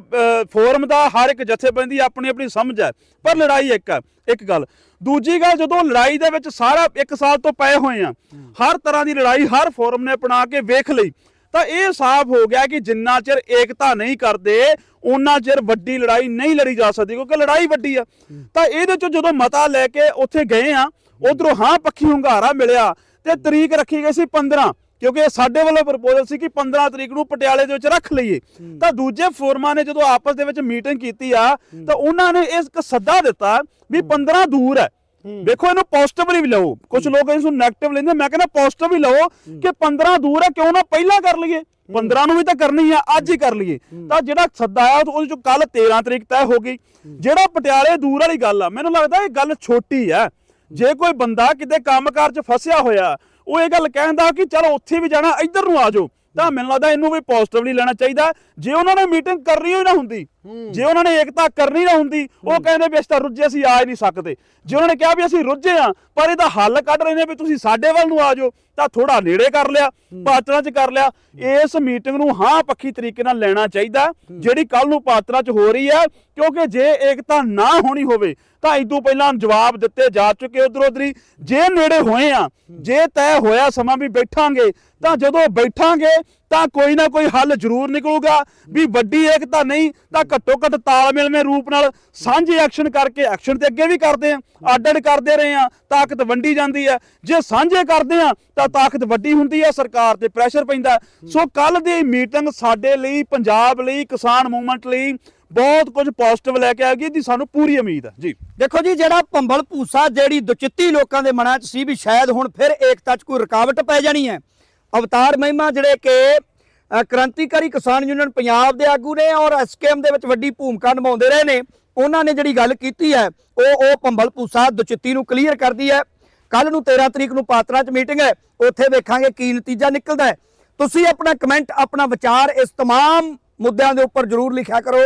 ਫੋਰਮ ਦਾ ਹਰ ਇੱਕ ਜਥੇਬੰਦੀ ਆਪਣੀ ਆਪਣੀ ਸਮਝ ਹੈ, ਪਰ ਲੜਾਈ ਇੱਕ ਹੈ, ਇੱਕ ਗੱਲ। ਦੂਜੀ ਗੱਲ, ਜਦੋਂ ਲੜਾਈ ਦੇ ਵਿੱਚ ਸਾਰਾ ਇੱਕ ਸਾਲ ਤੋਂ ਪਏ ਹੋਏ ਆ, ਹਰ ਤਰ੍ਹਾਂ ਦੀ ਲੜਾਈ ਹਰ ਫੋਰਮ ਨੇ ਅਪਣਾ ਕੇ ਵੇਖ ਲਈ, ਤਾਂ ਇਹ ਸਾਫ਼ ਹੋ ਗਿਆ ਕਿ ਜਿੰਨਾ ਚਿਰ ਏਕਤਾ ਨਹੀਂ ਕਰਦੇ ਉਹਨਾਂ ਚਿਰ ਵੱਡੀ ਲੜਾਈ ਨਹੀਂ ਲੜੀ ਜਾ ਸਕਦੀ, ਕਿਉਂਕਿ ਲੜਾਈ ਵੱਡੀ ਆ। ਤਾਂ ਇਹਦੇ ਚੋਂ ਜਦੋਂ ਮਤਾ ਲੈ ਕੇ ਉੱਥੇ ਗਏ ਆ, ਉਧਰੋਂ ਹਾਂ ਪੱਖੀ ਹੁੰਗਾਰਾ ਮਿਲਿਆ, ਤੇ ਤਰੀਕ ਰੱਖੀ ਗਈ ਸੀ 15 ਕਿਉਂਕਿ ਸਾਡੇ ਵੱਲੋਂ ਪ੍ਰਪੋਜ਼ਲ ਸੀ ਕਿ 15 ਤਰੀਕ ਨੂੰ ਪਟਿਆਲੇ ਦੇ ਵਿੱਚ ਰੱਖ ਲਈਏ। ਤਾਂ ਦੂਜੇ ਫੋਰਮਾਂ ਨੇ ਜਦੋਂ ਆਪਸ ਦੇ ਵਿੱਚ ਮੀਟਿੰਗ ਕੀਤੀ ਆ ਤਾਂ ਉਹਨਾਂ ਨੇ ਇਸ ਇੱਕ ਸੱਦਾ ਦਿੱਤਾ ਵੀ 15 ਦੂਰ ਹੈ। ਵੇਖੋ ਇਹਨੂੰ ਪੋਜ਼ਿਟਿਵਲੀ ਵੀ ਲਓ। ਕੁਝ ਲੋਕ ਇਸ ਨੂੰ ਨੈਗੇਟਿਵ ਲੈਂਦੇ ਮੈਂ ਕਹਿੰਦਾ ਪੋਜ਼ਿਟਿਵ ਵੀ ਲਓ ਕਿ 15 ਦੂਰ ਹੈ ਕਿਉਂ ਨਾ ਪਹਿਲਾਂ ਕਰ ਲਈਏ। 15 ਨੂੰ ਵੀ ਤਾਂ ਕਰਨੀ ਆ ਅੱਜ ਹੀ ਕਰ ਲਈਏ। ਤਾਂ ਜਿਹੜਾ ਸੱਦਾ ਆ ਉਹਦੇ ਚੋਂ ਕੱਲ 13 ਤਰੀਕ ਤੈਅ ਹੋ ਗਈ। ਜਿਹੜਾ ਪਟਿਆਲੇ ਦੂਰ ਵਾਲੀ ਗੱਲ ਆ ਮੈਨੂੰ ਲੱਗਦਾ ਇਹ ਗੱਲ ਛੋਟੀ ਆ। ਜੇ ਕੋਈ ਬੰਦਾ ਕਿਤੇ ਕੰਮਕਾਰ 'ਚ ਫਸਿਆ ਹੋਇਆ ਉਹ ਇਹ ਗੱਲ ਕਹਿੰਦਾ ਕਿ ਚਲੋ ਉੱਥੇ ਵੀ ਜਾਣਾ ਇੱਧਰ ਨੂੰ ਆ ਜਾਓ। ਤਾਂ ਮੈਨੂੰ ਲੱਗਦਾ ਇਹਨੂੰ ਵੀ ਪੋਜ਼ਿਟਿਵਲੀ ਲੈਣਾ ਚਾਹੀਦਾ। ਜੇ ਉਹਨਾਂ ਨੇ ਮੀਟਿੰਗ ਕਰਨੀ ਹੋਈ ਨਾ ਹੁੰਦੀ ਜੇ ਉਹਨਾਂ ਨੇ ਏਕਤਾ ਕਰਨੀ ਨਾ ਹੁੰਦੀ ਉਹ ਕਹਿੰਦੇ ਵੀ ਅਸੀਂ ਤਾਂ ਰੁੱਝੇ ਅਸੀਂ ਆ ਹੀ ਨਹੀਂ ਸਕਦੇ। ਜੇ ਉਹਨਾਂ ਨੇ ਕਿਹਾ ਵੀ ਅਸੀਂ ਰੁੱਝੇ ਆ ਪਰ ਇਹਦਾ ਹੱਲ ਕੱਢ ਰਹੇ ਨੇ ਵੀ ਤੁਸੀਂ ਸਾਡੇ ਵੱਲ ਨੂੰ ਆ ਜਾਓ ਤਾਂ ਥੋੜਾ ਨੇੜੇ ਕਰ ਲਿਆ ਪਾਤਰਾਂ 'ਚ ਕਰ ਲਿਆ। ਇਸ ਮੀਟਿੰਗ ਨੂੰ ਹਾਂ ਪੱਖੀ ਤਰੀਕੇ ਨਾਲ ਲੈਣਾ ਚਾਹੀਦਾ ਜਿਹੜੀ ਕੱਲ ਨੂੰ ਪਾਤਰਾਂ 'ਚ ਹੋ ਰਹੀ ਹੈ ਕਿਉਂਕਿ ਜੇ ਏਕਤਾ ਨਾ ਹੋਣੀ ਹੋਵੇ ਤਾਂ ਇਦੋਂ ਪਹਿਲਾਂ ਜਵਾਬ ਦਿੱਤੇ ਜਾ ਚੁੱਕੇ ਉਧਰ ਉਧਰੀ ਜੇ ਨੇੜੇ ਹੋਏ ਆ ਜੇ ਤੈਅ ਹੋਇਆ ਸਮਾਂ ਵੀ ਬੈਠਾਂਗੇ ਤਾਂ ਜਦੋਂ ਬੈਠਾਂਗੇ ਤਾਂ ਕੋਈ ਨਾ ਕੋਈ ਹੱਲ ਜ਼ਰੂਰ ਨਿਕਲੂਗਾ। ਵੀ ਵੱਡੀ ਏਕਤਾ ਨਹੀਂ, ਤਾਂ ਘੱਟੋ ਘੱਟ ਤਾਲਮੇਲਵੇਂ ਰੂਪ ਨਾਲ ਸਾਂਝੇ ਐਕਸ਼ਨ ਕਰਕੇ ਐਕਸ਼ਨ ਤੇ ਅੱਗੇ ਵੀ ਕਰਦੇ ਆ ਅੱਡ ਅੱਡ ਕਰਦੇ ਰਹੇ ਆ ਤਾਕਤ ਵੰਡੀ ਜਾਂਦੀ ਹੈ। ਜੇ ਸਾਂਝੇ ਕਰਦੇ ਆ ਤਾਂ ਤਾਕਤ ਵੱਡੀ ਹੁੰਦੀ ਹੈ, ਸਰਕਾਰ ਤੇ ਪ੍ਰੈਸ਼ਰ ਪੈਂਦਾ ਸੋ ਕੱਲ ਦੀ ਮੀਟਿੰਗ ਸਾਡੇ ਲਈ, ਪੰਜਾਬ ਲਈ, ਕਿਸਾਨ ਮੂਵਮੈਂਟ ਲਈ ਬਹੁਤ ਕੁਝ ਪੋਜ਼ਿਟਿਵ ਲੈ ਕੇ ਆਏਗੀ ਦੀ ਸਾਨੂੰ ਪੂਰੀ ਉਮੀਦ ਹੈ। ਜੀ। ਦੇਖੋ ਜੀ, ਜਿਹੜਾ ਭੰਬਲ ਭੂਸਾ, ਜਿਹੜੀ ਦੁਚਿੱਤੀ ਲੋਕਾਂ ਦੇ ਮਨਾਂ 'ਚ ਸੀ ਵੀ ਸ਼ਾਇਦ ਹੁਣ ਫਿਰ ਏਕਤਾ 'ਚ ਕੋਈ ਰੁਕਾਵਟ ਪੈ ਜਾਣੀ ਹੈ ਅਵਤਾਰ ਮਹਿਮਾ ਜਿਹੜੇ ਕਿ ਅ, ਕ੍ਰਾਂਤੀਕਾਰੀ ਕਿਸਾਨ ਯੂਨੀਅਨ ਪੰਜਾਬ ਦੇ ਆਗੂ ਨੇ ਔਰ ਐਸਕੇਐਮ ਦੇ ਵਿੱਚ ਵੱਡੀ ਭੂਮਿਕਾ ਨਿਭਾਉਂਦੇ ਰਹੇ ਨੇ ਉਹਨਾਂ ਨੇ ਜਿਹੜੀ ਗੱਲ ਕੀਤੀ ਹੈ ਉਹ ਉਹ ਭੰਬਲ ਭੂਸਾ ਦੁਚਿੱਤੀ ਨੂੰ ਕਲੀਅਰ ਕਰਦੀ ਹੈ ਕੱਲ ਨੂੰ 13 ਤਰੀਕ ਨੂੰ ਪਾਤਰਾ 'ਚ ਮੀਟਿੰਗ ਹੈ ਉੱਥੇ ਵੇਖਾਂਗੇ ਕੀ ਨਤੀਜਾ ਨਿਕਲਦਾ ਹੈ ਤੁਸੀਂ ਆਪਣਾ ਕਮੈਂਟ ਆਪਣਾ ਵਿਚਾਰ ਇਸ तमाम ਮੁੱਦਿਆਂ ਦੇ ਉੱਪਰ ਜਰੂਰ ਲਿਖਿਆ ਕਰੋ